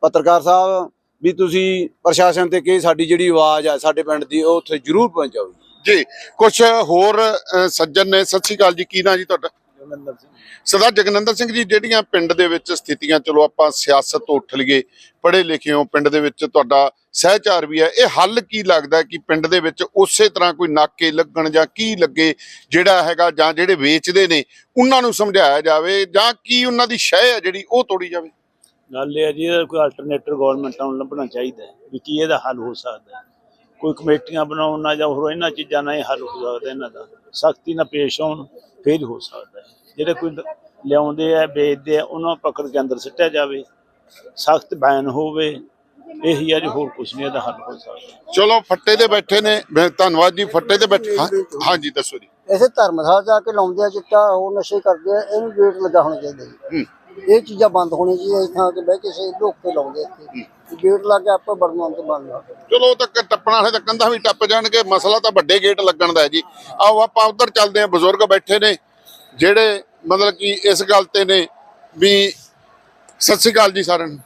ਪੱਤਰਕਾਰ ਸਾਹਿਬ ਵੀ ਤੁਸੀਂ ਪ੍ਰਸ਼ਾਸਨ ਤੇ ਕਿ ਸਾਡੀ ਜਿਹੜੀ ਆਵਾਜ਼ ਆ ਸਾਡੇ ਪਿੰਡ ਦੀ ਉਹ ਉੱਥੇ ਜ਼ਰੂਰ ਪਹੁੰਚਾਓ ਜੀ। ਕੁਝ ਹੋਰ ਸੱਜਣ ਨੇ ਸਤਿ ਸ਼੍ਰੀ ਅਕਾਲ ਜੀ ਕੀ ਨਾਂ ਜੀ ਤੁਹਾਡਾ? ਸਰਦਾਰ ਜਗਨੰਦਰ ਸਿੰਘ ਜੀ ਜਿਹੜੀਆਂ ਪਿੰਡ ਦੇ ਵਿੱਚ ਸਥਿਤੀਆਂ ਚਲੋ ਆਪਾਂ ਸਿਆਸਤ ਤੋਂ ਉੱਠ ਲਈਏ ਪੜ੍ਹੇ ਲਿਖੇ ਹੋ ਪਿੰਡ ਦੇ ਵਿੱਚ ਤੁਹਾਡਾ ਸਹਿਚਾਰ ਵੀ ਹੈ ਇਹ ਹੱਲ ਕੀ ਲੱਗਦਾ ਕਿ ਪਿੰਡ ਦੇ ਵਿੱਚ ਉਸੇ ਤਰ੍ਹਾਂ ਕੋਈ ਨਾਕੇ ਲੱਗਣ ਜਾਂ ਕੀ ਲੱਗੇ ਜਿਹੜਾ ਹੈਗਾ ਜਾਂ ਜਿਹੜੇ ਵੇਚਦੇ ਨੇ ਉਹਨਾਂ ਨੂੰ ਸਮਝਾਇਆ ਜਾਵੇ ਜਾਂ ਕੀ ਉਹਨਾਂ ਦੀ ਸ਼ਹਿ ਹੈ ਜਿਹੜੀ ਉਹ ਤੋੜੀ ਜਾਵੇ? ਗੱਲ ਇਹ ਹੈ ਜੀ ਇਹਦਾ ਕੋਈ ਅਲਟਰਨੇਟਿਵ ਗਵਰਨਮੈਂਟ ਨੂੰ ਲੱਭਣਾ ਚਾਹੀਦਾ ਹੈ ਵੀ ਕੀ ਇਹਦਾ ਹੱਲ ਹੋ ਸਕਦਾ ਹੈ। ਕੋਈ ਕਮੇਟੀਆਂ ਬਣਾਉਣ ਨਾਲ ਜਾਂ ਹੋਰ ਇਹਨਾਂ ਚੀਜ਼ਾਂ ਨਾਲ ਹੱਲ ਹੋ ਸਕਦਾ ਇਹਨਾਂ ਦਾ। ਸਖਤੀ ਨਾਲ ਪੇਸ਼ ਆਉਣ ਫਿਰ ਹੀ ਸਕਦਾ ਹੈ। ਜਿਹੜੇ ਕੋਈ ਲਿਆਉਂਦੇ ਆ ਵੇਚਦੇ ਆ ਉਹਨਾਂ ਨੂੰ ਪਕੜ ਕੇ ਅੰਦਰ ਸਿੱਟਿਆ ਜਾਵੇ। ਸਖਤ ਬੈਨ ਹੋਵੇ ਇਹੀ ਹੈ ਜੀ ਹੋਰ ਕੁਝ ਨਹੀਂ ਇਹਦਾ ਹੱਲ ਹੋ ਸਕਦਾ। ਚਲੋ ਫੱਟੇ ਤੇ ਬੈਠੇ ਨੇ। ਮੈਂ- ਧੰਨਵਾਦ ਜੀ ਫੱਟੇ ਤੇ ਬੈਠੇ। ਹਾਂ- ਹਾਂਜੀ ਦੱਸੋ ਜੀ। ਇਸੇ ਧਰਮਸ਼ਾਲਾ ਜਾ ਕੇ ਲਾਉਂਦੇ ਆ ਚਿੱਟਾ ਉਹ ਨਸ਼ੇ ਕਰਦੇ ਆ ਇਹਨੂੰ ਗੇਟ ਲੱਗਾ ਹੋਣਾ ਚਾਹੀਦਾ ਜੀ। ਹੂੰ। ਇਹ ਚੀਜ਼ਾਂ ਬੰਦ ਹੋਣੀਆਂ ਚਾਹੀਦੀਆਂ ਇੱਥੇ ਆ ਕੇ ਬਹਿ ਕੇ ਸੇ ਲੋਕ ਕੇ ਲਾਉਂਦੇ ਇੱਥੇ। ਗੇਟ ਲਾ ਕੇ ਆਪੇ ਬੜਨਾ ਤੇ ਬੰਦ ਲਾ ਚਲੋ ਉਹ ਤੱਕ ਟੱਪਣ ਵਾਲੇ ਤਾਂ ਕੰਧਾਂ ਵੀ ਟੱਪ ਜਾਣਗੇ ਮਸਲਾ ਤਾਂ ਵੱਡੇ ਗੇਟ ਲੱਗਣ ਦਾ ਹੈ ਜੀ। ਆਓ ਆਪਾਂ ਉਧਰ ਚੱਲਦੇ ਹਾਂ ਬਜ਼ੁਰਗ ਬੈਠੇ ਨੇ ਜਿਹੜੇ ਮਤਲਬ ਕਿ ਇਸ ਗੱਲ ਤੇ ਨੇ ਵੀ ਸਤਿ ਸ਼੍ਰੀ ਅਕਾਲ ਜੀ ਸਾਰਿਆਂ ਨੂੰ।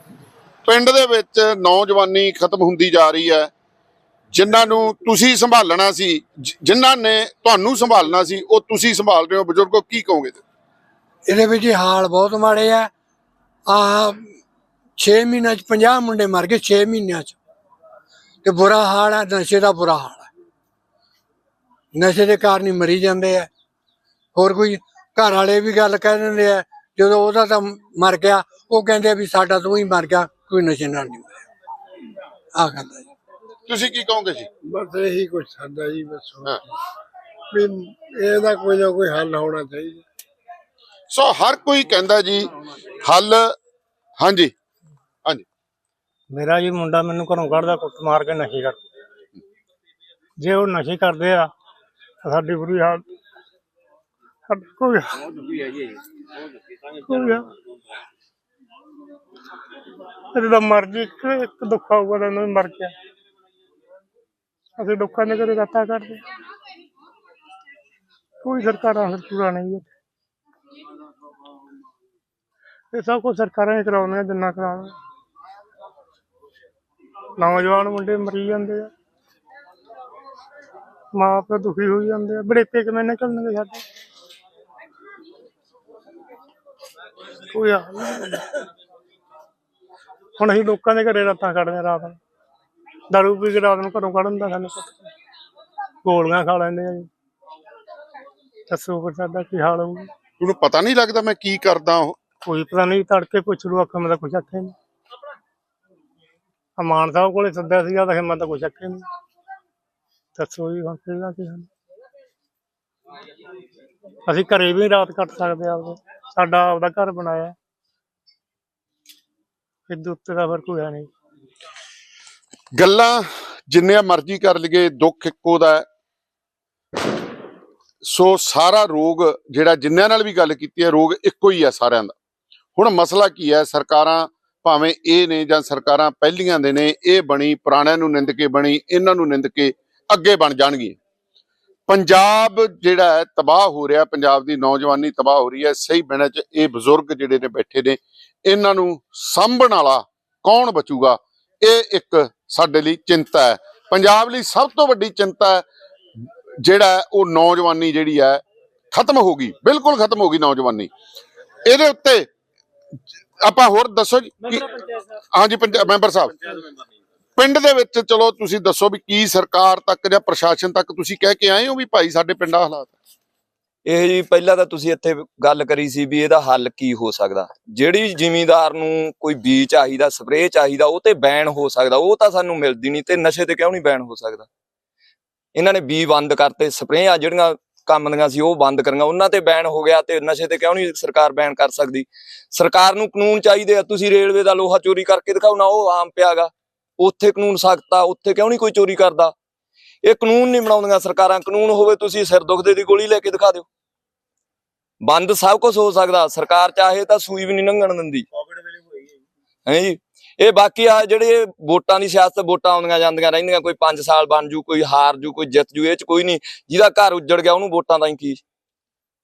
ਪਿੰਡ ਦੇ ਵਿੱਚ ਨੌਜਵਾਨੀ ਖਤਮ ਹੁੰਦੀ ਜਾ ਰਹੀ ਹੈ। ਜਿਨ੍ਹਾਂ ਨੂੰ ਤੁਸੀਂ ਸੰਭਾਲਣਾ ਸੀ ਜਿਨ੍ਹਾਂ ਨੇ ਤੁਹਾਨੂੰ ਸੰਭਾਲਣਾ ਸੀ ਉਹ ਤੁਸੀਂ ਸੰਭਾਲ ਰਹੇ ਹੋ। ਬਜ਼ੁਰਗੋ ਕੀ ਕਹੋਗੇ? ਇਹਦੇ ਵਿੱਚ ਹਾਲ ਬਹੁਤ ਮਾੜੇ ਆ। ਆ 6 ਮਹੀਨਿਆਂ ਚ 50 ਮੁੰਡੇ ਮਰ ਗਏ 6 ਮਹੀਨਿਆਂ ਚ। ਤੇ ਬੁਰਾ ਹਾਲ ਹੈ ਨਸ਼ੇ ਦਾ ਬੁਰਾ ਹਾਲ ਹੈ ਨਸ਼ੇ ਦੇ ਕਾਰਨ ਹੀ ਮਰੀ ਜਾਂਦੇ ਆ। ਹੋਰ ਕੋਈ ਘਰ ਵਾਲੇ ਵੀ ਗੱਲ ਕਹਿ ਦਿੰਦੇ ਆ ਜਦੋਂ ਉਹਦਾ ਤਾਂ ਮਰ ਗਿਆ ਉਹ ਕਹਿੰਦੇ ਆ ਵੀ ਸਾਡਾ ਤੂੰ ਹੀ ਮਰ ਗਿਆ ਕੋਈ ਨਸ਼ੇ ਨਾਲ ਨਹੀਂ ਮਰਿਆ। ਆ ਗੱਲ ਹੈ ਤੁਸੀਂ ਕੀ ਕਹੋਗੇ ਜੀ? ਬਸ ਇਹੀ ਕੁਝ ਸਾਡਾ ਜੀ ਬਸ ਵੀ ਇਹਦਾ ਕੋਈ ਨਾ ਕੋਈ ਹੱਲ ਹੋਣਾ ਚਾਹੀਦਾ। ਸੋ ਹਰ ਕੋਈ ਕਹਿੰਦਾ ਜੀ ਹੱਲ ਹਾਂਜੀ ਹਾਂਜੀ। ਮੇਰਾ ਜੀ ਮੁੰਡਾ ਮੈਨੂੰ ਘਰੋਂ ਕੱਢਦਾ ਕੁੱਟ ਮਾਰ ਕੇ ਨਸ਼ੇ ਕਰ ਜੇ ਉਹ ਨਸ਼ੇ ਕਰਦੇ ਆ ਤਾਂ ਸਾਡੀ ਬੁਰੀ ਸਾਡਾ ਕੋਈ ਕੋਈ ਆ ਇਹਦਾ ਮਰਜ਼ੀ ਇੱਕ ਇੱਕ ਦੁੱਖ ਆਊਗਾ ਤਾਂ ਉਹਨੂੰ ਮਰ ਗਿਆ ਅਸੀਂ ਲੋਕਾਂ ਦੇ ਘਰੇ ਰਾਤਾਂ ਕਰਦੇ ਕੋਈ ਸਰਕਾਰਾਂ ਫਿਰ ਪੂਰਾ ਨਹੀਂ ਹੈ। ਇਹ ਸਭ ਕੁਝ ਸਰਕਾਰਾਂ ਹੀ ਕਰਾਉਂਦੀਆਂ ਜਿੰਨਾ ਕਰਾਉਣਾ ਨੌਜਵਾਨ ਮੁੰਡੇ ਮਰੀ ਜਾਂਦੇ ਆ। ਮਾਂ ਪਿਓ ਦੁਖੀ ਹੋ ਜਾਂਦੇ ਆ। ਬੜੇਪੇ ਕਿਵੇਂ ਨਿਕਲਣਗੇ ਸਾਡੇ। ਕੋਈ ਹਾਲ ਹੁਣ ਅਸੀਂ ਲੋਕਾਂ ਦੇ ਘਰੇ ਰਾਤਾਂ ਕੱਢਦੇ ਰਾਤ ਨੂੰ। ਦਾਰੂ ਪੀ ਕੇ ਰਾਤ ਨੂੰ ਘਰੋਂ ਕੱਢਣ ਦਾ ਸਾਨੂੰ ਪਤਾ ਗੋਲੀਆਂ ਖਾ ਲੈਂਦੇ ਆ ਜੀ। ਦੱਸੋ ਫਿਰ ਸਾਡਾ ਕੀ ਹਾਲ ਹੋਊਗਾ। ਤੁਹਾਨੂੰ ਪਤਾ ਨਹੀਂ ਲੱਗਦਾ ਮੈਂ ਕੀ ਕਰਦਾ ਕੋਈ ਪਤਾ ਨਹੀਂ ਤੜਕੇ ਪੁੱਛ ਲੂ ਅੱਖਾਂ ਮੈਂ ਤਾਂ ਕੁਛ ਆਖਿਆ ਨਹੀਂ ਅਮਾਨ ਸਾਹਿਬ ਕੋਲੇ ਸੱਦਿਆ ਸੀਗਾ ਤਾਂ ਫਿਰ ਮੈਂ ਤਾਂ ਕੁਛ ਆਖਿਆ ਨਹੀਂ ਦੱਸੋ ਜੀ, ਹੁਣ ਕਿਹਦਾ ਕੀ ਹਾਲ ਅਸੀਂ ਘਰੇ ਵੀ ਰਾਤ ਕੱਟ ਸਕਦੇ ਆਪਦੇ। ਸਾਡਾ ਆਪਦਾ ਘਰ ਬਣਾਇਆ। ਇਹਦੇ ਉੱਤੇ ਦਾ ਫਿਰ ਕੋਈ ਹੈ ਨਹੀਂ। ਗੱਲਾਂ ਜਿੰਨੀਆਂ ਮਰਜ਼ੀ ਕਰ ਲਈਏ, ਦੁੱਖ ਇੱਕੋ ਦਾ ਹੈ। ਸੋ ਸਾਰਾ ਰੋਗ ਜਿਹੜਾ ਜਿੰਨਿਆਂ ਨਾਲ ਵੀ ਗੱਲ ਕੀਤੀ ਹੈ, ਰੋਗ ਇੱਕੋ ਹੀ ਆ ਸਾਰਿਆਂ ਦਾ। ਹੁਣ ਮਸਲਾ ਕੀ ਹੈ? ਸਰਕਾਰਾਂ ਭਾਵੇਂ ਇਹ ਨੇ ਜਾਂ ਸਰਕਾਰਾਂ ਪਹਿਲੀਆਂ ਦੇ ਨੇ, ਇਹ ਬਣੀ, ਪੁਰਾਣਿਆਂ ਨੂੰ ਨਿੰਦ ਕੇ ਬਣੀ, ਇਹਨਾਂ ਨੂੰ ਨਿੰਦ ਕੇ ਅੱਗੇ ਬਣ ਜਾਣਗੀਆਂ। ਪੰਜਾਬ ਜਿਹੜਾ ਹੈ, ਤਬਾਹ ਹੋ ਰਿਹਾ, ਪੰਜਾਬ ਦੀ ਨੌਜਵਾਨੀ ਤਬਾਹ ਹੋ ਰਹੀ ਹੈ। ਸਹੀ ਬਿਨਾਂ ਚ ਇਹ ਬਜ਼ੁਰਗ ਜਿਹੜੇ ਨੇ ਬੈਠੇ ਨੇ, ਇਹਨਾਂ ਨੂੰ ਸਾਂਭਣ ਵਾਲਾ ਕੌਣ ਬਚੂਗਾ? ਇਹ ਇੱਕ ਸਾਡੇ ਲਈ ਚਿੰਤਾ ਹੈ। ਪੰਜਾਬ ਲਈ ਸਭ ਤੋਂ ਵੱਡੀ ਚਿੰਤਾ ਜਿਹੜਾ ਉਹ ਨੌਜਵਾਨੀ ਜਿਹੜੀ ਹੈ, ਖਤਮ ਹੋ ਗਈ। ਬਿਲਕੁਲ ਖਤਮ ਹੋ ਗਈ ਨੌਜਵਾਨੀ। ਇਹਦੇ ਉੱਤੇ ਆਪਾਂ ਹੋਰ ਦੱਸੋ ਜੀ ਕੀ- ਹਾਂਜੀ ਪੰਚਾਇਤ ਮੈਂਬਰ ਸਾਹਿਬ। ਪਿੰਡ ਦੇ ਵਿੱਚ ਚਲੋ ਤੁਸੀਂ ਦੱਸੋ ਵੀ ਕੀ ਸਰਕਾਰ ਤੱਕ ਜਾਂ ਪ੍ਰਸ਼ਾਸਨ ਤੱਕ ਤੁਸੀਂ ਕਹਿ ਕੇ ਆਏ ਹੋ ਵੀ ਭਾਈ ਸਾਡੇ ਪਿੰਡਾਂ ਹਾਲਾਤ ਇਹ ਜੀ ਪਹਿਲਾਂ ਤਾਂ ਤੁਸੀਂ ਇੱਥੇ ਗੱਲ ਕਰੀ ਸੀ ਵੀ ਇਹਦਾ ਹੱਲ ਕੀ ਹੋ ਸਕਦਾ। ਜਿਹੜੀ ਜ਼ਿਮੀਂਦਾਰ ਨੂੰ ਕੋਈ ਬੀਜ ਚਾਹੀਦਾ ਸਪਰੇਅ ਚਾਹੀਦਾ ਉਹ ਤੇ ਬੈਨ ਹੋ ਸਕਦਾ। ਉਹ ਤਾਂ ਸਾਨੂੰ ਮਿਲਦੀ ਨਹੀਂ ਤੇ ਨਸ਼ੇ ਤੇ ਕਿਉਂ ਨਹੀਂ ਬੈਨ ਹੋ ਸਕਦਾ? ਇਹਨਾਂ ਨੇ ਬੀ ਬੰਦ ਕਰਤੇ ਸਪਰੇਆਂ ਜਿਹੜੀਆਂ ਕੰਮ ਦੀਆਂ ਸੀ ਉਹ ਬੰਦ ਕਰੀਆਂ ਉਹਨਾਂ ਤੇ ਬੈਨ ਹੋ ਗਿਆ ਤੇ ਨਸ਼ੇ ਤੇ ਕਿਉਂ ਨਹੀਂ ਸਰਕਾਰ ਬੈਨ ਕਰ ਸਕਦੀ? ਸਰਕਾਰ ਨੂੰ ਕਾਨੂੰਨ ਚਾਹੀਦੇ ਆ ਤੁਸੀਂ ਰੇਲਵੇ ਦਾ ਲੋਹਾ ਚੋਰੀ ਕਰਕੇ ਦਿਖਾਓ ਨਾ ਉਹ ਆਮ ਪਿਆਗਾ। ਉੱਥੇ ਕਾਨੂੰਨ ਸਖਤ ਆ ਉੱਥੇ ਕਿਉਂ ਨਹੀਂ ਕੋਈ ਚੋਰੀ ਕਰਦਾ? ਇਹ ਕਾਨੂੰਨ ਨਹੀਂ ਬਣਾਉਂਦੀਆਂ ਸਰਕਾਰਾਂ। ਕਾਨੂੰਨ ਹੋਵੇ ਤੁਸੀਂ ਸਿਰ ਦੁਖਦੇ ਦੀ ਗੋਲੀ ਲੈ ਕੇ ਦਿਖਾ ਦਿਓ। ਬੰਦ ਸਭ ਕੁਝ ਹੋ ਸਕਦਾ। ਸਰਕਾਰ ਚਾਹੇ ਤਾਂ ਸੂਈ ਵੀ ਨਹੀਂ ਲੰਘਣ ਦਿੰਦੀ। ਹੈ ਜੀ? ਇਹ ਬਾਕੀ ਆ ਜਿਹੜੇ ਵੋਟਾਂ ਦੀ ਸਿਆਸਤ, ਵੋਟਾਂ ਆਉਂਦੀਆਂ ਜਾਂਦੀਆਂ ਰਹਿੰਦੀਆਂ, ਕੋਈ 5 ਸਾਲ ਬਣ ਜੂ, ਕੋਈ ਹਾਰ ਜੂ, ਕੋਈ ਜਿੱਤ ਜੂ, ਇਹ ਚ ਕੋਈ ਨਹੀਂ ਜਿਹਦਾ ਘਰ ਉੱਜੜ ਗਿਆ, ਉਹਨੂੰ ਵੋਟਾਂ ਦਾ ਹੀ ਕੀ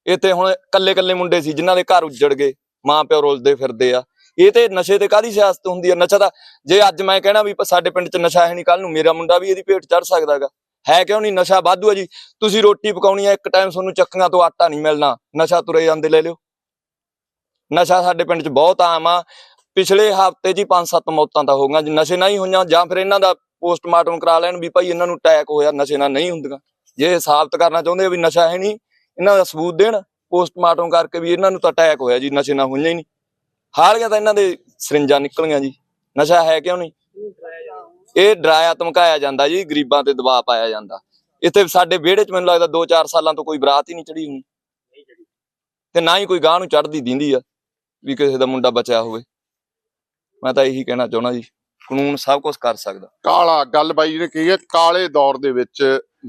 ਇੱਥੇ ਹੁਣ ਕੱਲੇ ਕੱਲੇ ਮੁੰਡੇ ਸੀ, ਜਿਨ੍ਹਾਂ ਦੇ ਘਰ ਉੱਜੜ ਗਏ ਮਾਂ ਪਿਓ ਰੋਲਦੇ ਫਿਰਦੇ ਆ। ਇਹ ਤੇ ਨਸ਼ੇ ਤੇ ਕਾਦੀ ਸਿਆਸਤ ਹੁੰਦੀ ਆ? ਨਸ਼ਾ ਦਾ ਜੇ ਅੱਜ ਮੈਂ ਕਹਿਣਾ ਵੀ ਸਾਡੇ ਪਿੰਡ 'ਚ ਨਸ਼ਾ ਹੈ ਨਹੀਂ ਕੱਲ ਨੂੰ ਮੇਰਾ ਮੁੰਡਾ ਵੀ ਇਹਦੀ ਭੇਟ ਚੜ ਸਕਦਾਗਾ। ਹੈ ਕਿਉਂ ਨਹੀਂ ਨਸ਼ਾ ਵਾਧੂ ਆ ਜੀ। ਤੁਸੀਂ ਰੋਟੀ ਪਕਾਉਣੀ ਆ, ਇੱਕ ਟਾਈਮ ਤੁਹਾਨੂੰ ਚੱਕੀਆਂ ਤੋਂ ਆਟਾ ਨਹੀਂ ਮਿਲਣਾ। ਨਸ਼ਾ ਤੁਰੇ ਜਾਂਦੇ ਲੈ ਲਿਓ। ਨਸ਼ਾ ਸਾਡੇ ਪਿੰਡ 'ਚ ਬਹੁਤ ਆਮ ਆ। ਪਿਛਲੇ ਹਫ਼ਤੇ 'ਚ ਹੀ 5-7 ਮੌਤਾਂ ਤਾਂ ਹੋ ਗਈਆਂ ਨਸ਼ੇ ਨਾਲ ਹੀ ਹੋਈਆਂ ਜਾਂ ਫਿਰ ਇਹਨਾਂ ਦਾ ਪੋਸਟਮਾਰਟਮ ਕਰਾ ਲੈਣ ਵੀ ਭਾਈ ਇਹਨਾਂ ਨੂੰ ਅਟੈਕ ਹੋਇਆ, ਨਸ਼ੇ ਨਾਲ ਨਹੀਂ ਹੁੰਦੀਆਂ। ਜੇ ਸਾਬਤ ਕਰਨਾ ਚਾਹੁੰਦੇ ਵੀ ਨਸ਼ਾ ਹੈ ਨਹੀਂ, ਇਹਨਾਂ ਦਾ ਸਬੂਤ ਦੇਣ, ਪੋਸਟਮਾਰਟਮ ਕਰਕੇ ਵੀ ਇਹਨਾਂ ਨੂੰ ਤਾਂ ਅਟੈਕ ਹੋਇਆ ਜੀ, ਨਸ਼ੇ ਨਾਲ ਹੋਈਆਂ ਹੀ ਨਹੀਂ। ਹਾਲੀਆਂ ਤਾਂ ਇਹਨਾਂ ਦੇ ਸਰਿੰਜਾਂ ਨਿਕਲੀਆਂ ਜੀ। ਨਸ਼ਾ ਹੈ ਕਿਉਂ ਨਹੀਂ? ਇਹ ਡਰਾਇਆ, ਧਮਕਾਇਆ ਜਾਂਦਾ ਜੀ, ਗਰੀਬਾਂ ਤੇ ਦਬਾਅ ਪਾਇਆ ਜਾਂਦਾ। ਇੱਥੇ ਸਾਡੇ ਵਿਹੜੇ 'ਚ ਮੈਨੂੰ ਲੱਗਦਾ 2-4 ਸਾਲਾਂ ਤੋਂ ਕੋਈ ਬਰਾਤ ਹੀ ਨਹੀਂ ਚੜੀ ਹੋਣੀ। ਤੇ ਨਾ ਹੀ ਕੋਈ ਗਾਂ ਨੂੰ ਚੜਦੀ ਦਿੰਦੀ ਆ, ਵੀ ਕਿਸੇ ਦਾ ਮੁੰਡਾ ਬਚਿਆ ਹੋਵੇ। ਮੈਂ ਤਾਂ ਇਹੀ ਕਹਿਣਾ ਚਾਹੁੰਦਾ ਜੀ, ਕਾਨੂੰਨ ਸਭ ਕੁਝ ਕਰ ਸਕਦਾ। ਕਾਲਾ, ਗੱਲ ਬਾਈ ਜੀ ਨੇ ਕਹੀ ਹੈ, ਕਾਲੇ ਦੌਰ ਦੇ ਵਿੱਚ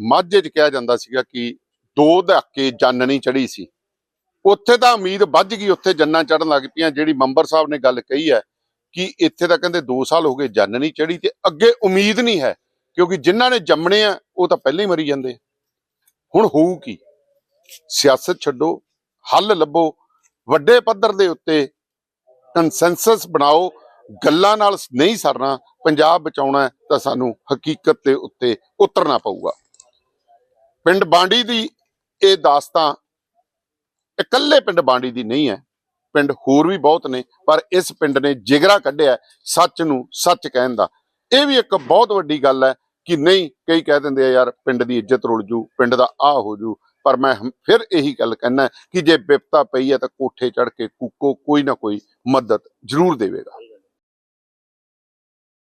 ਮਾਝੇ 'ਚ ਕਿਹਾ ਜਾਂਦਾ ਸੀਗਾ ਕਿ ਦੋ ਦਹਾਕੇ ਜੰਨ ਚੜੀ ਸੀ। ਉੱਥੇ ਤਾਂ ਉਮੀਦ ਵੱਜ ਗਈ, ਉੱਥੇ ਜੰਨਾਂ ਚੜਨ ਲੱਗ ਪਈਆਂ, ਜਿਹੜੀ ਮੰਬਰ ਸਾਹਿਬ ਨੇ ਗੱਲ ਕਹੀ ਹੈ ਕਿ ਇੱਥੇ ਤਾਂ ਕਹਿੰਦੇ 2 ਸਾਲ ਹੋ ਗਏ ਜੰਨ ਚੜੀ ਤੇ ਅੱਗੇ ਉਮੀਦ ਨਹੀਂ ਹੈ, ਕਿਉਂਕਿ ਜਿਨ੍ਹਾਂ ਨੇ ਜੰਮਣੇ ਆ, ਉਹ ਤਾਂ ਪਹਿਲਾਂ ਹੀ ਮਰੀ ਜਾਂਦੇ ਹੁਣ ਹੋਊ ਕੀ? ਸਿਆਸਤ ਛੱਡੋ, ਹੱਲ ਲੱਭੋ, ਵੱਡੇ ਪੱਧਰ ਦੇ ਉੱਤੇ ਕੰਸੈਂਸਸ ਬਣਾਓ ਗੱਲਾਂ ਨਾਲ ਨਹੀਂ ਸਰਨਾ, ਪੰਜਾਬ ਬਚਾਉਣਾ ਤਾਂ ਸਾਨੂੰ ਹਕੀਕਤ ਦੇ ਉੱਤੇ ਉਤਰਨਾ ਪਊਗਾ। ਪਿੰਡ ਬਾਂਡੀ ਦੀ ਇਹ ਦਾਸਤਾਂ ਇਕੱਲੇ ਪਿੰਡ ਬਾਂਡੀ ਦੀ ਨਹੀਂ ਹੈ। ਪਿੰਡ ਹੋਰ ਵੀ ਬਹੁਤ ਨੇ, ਪਰ ਇਸ ਪਿੰਡ ਨੇ ਜਿਗਰਾ ਕੱਢਿਆ ਸੱਚ ਨੂੰ ਸੱਚ ਕਹਿਣ ਦਾ। ਇਹ ਵੀ ਇੱਕ ਬਹੁਤ ਵੱਡੀ ਗੱਲ ਹੈ ਕਿ ਨਹੀਂ, ਕਈ ਕਹਿ ਦਿੰਦੇ ਆ, ਯਾਰ ਪਿੰਡ ਦੀ ਇੱਜ਼ਤ ਰੁਲ ਜੂ, ਪਿੰਡ ਦਾ ਆ ਹੋ ਜੂ। ਪਰ ਮੈਂ ਫਿਰ ਇਹੀ ਗੱਲ ਕਹਿਣਾ ਕਿ ਜੇ ਵਿਪਤਾ ਪਈ ਹੈ ਤਾਂ ਕੋਠੇ ਚੜ ਕੇ ਕੂਕੋ ਕੋਈ ਨਾ ਕੋਈ ਮਦਦ ਜ਼ਰੂਰ ਦੇਵੇਗਾ।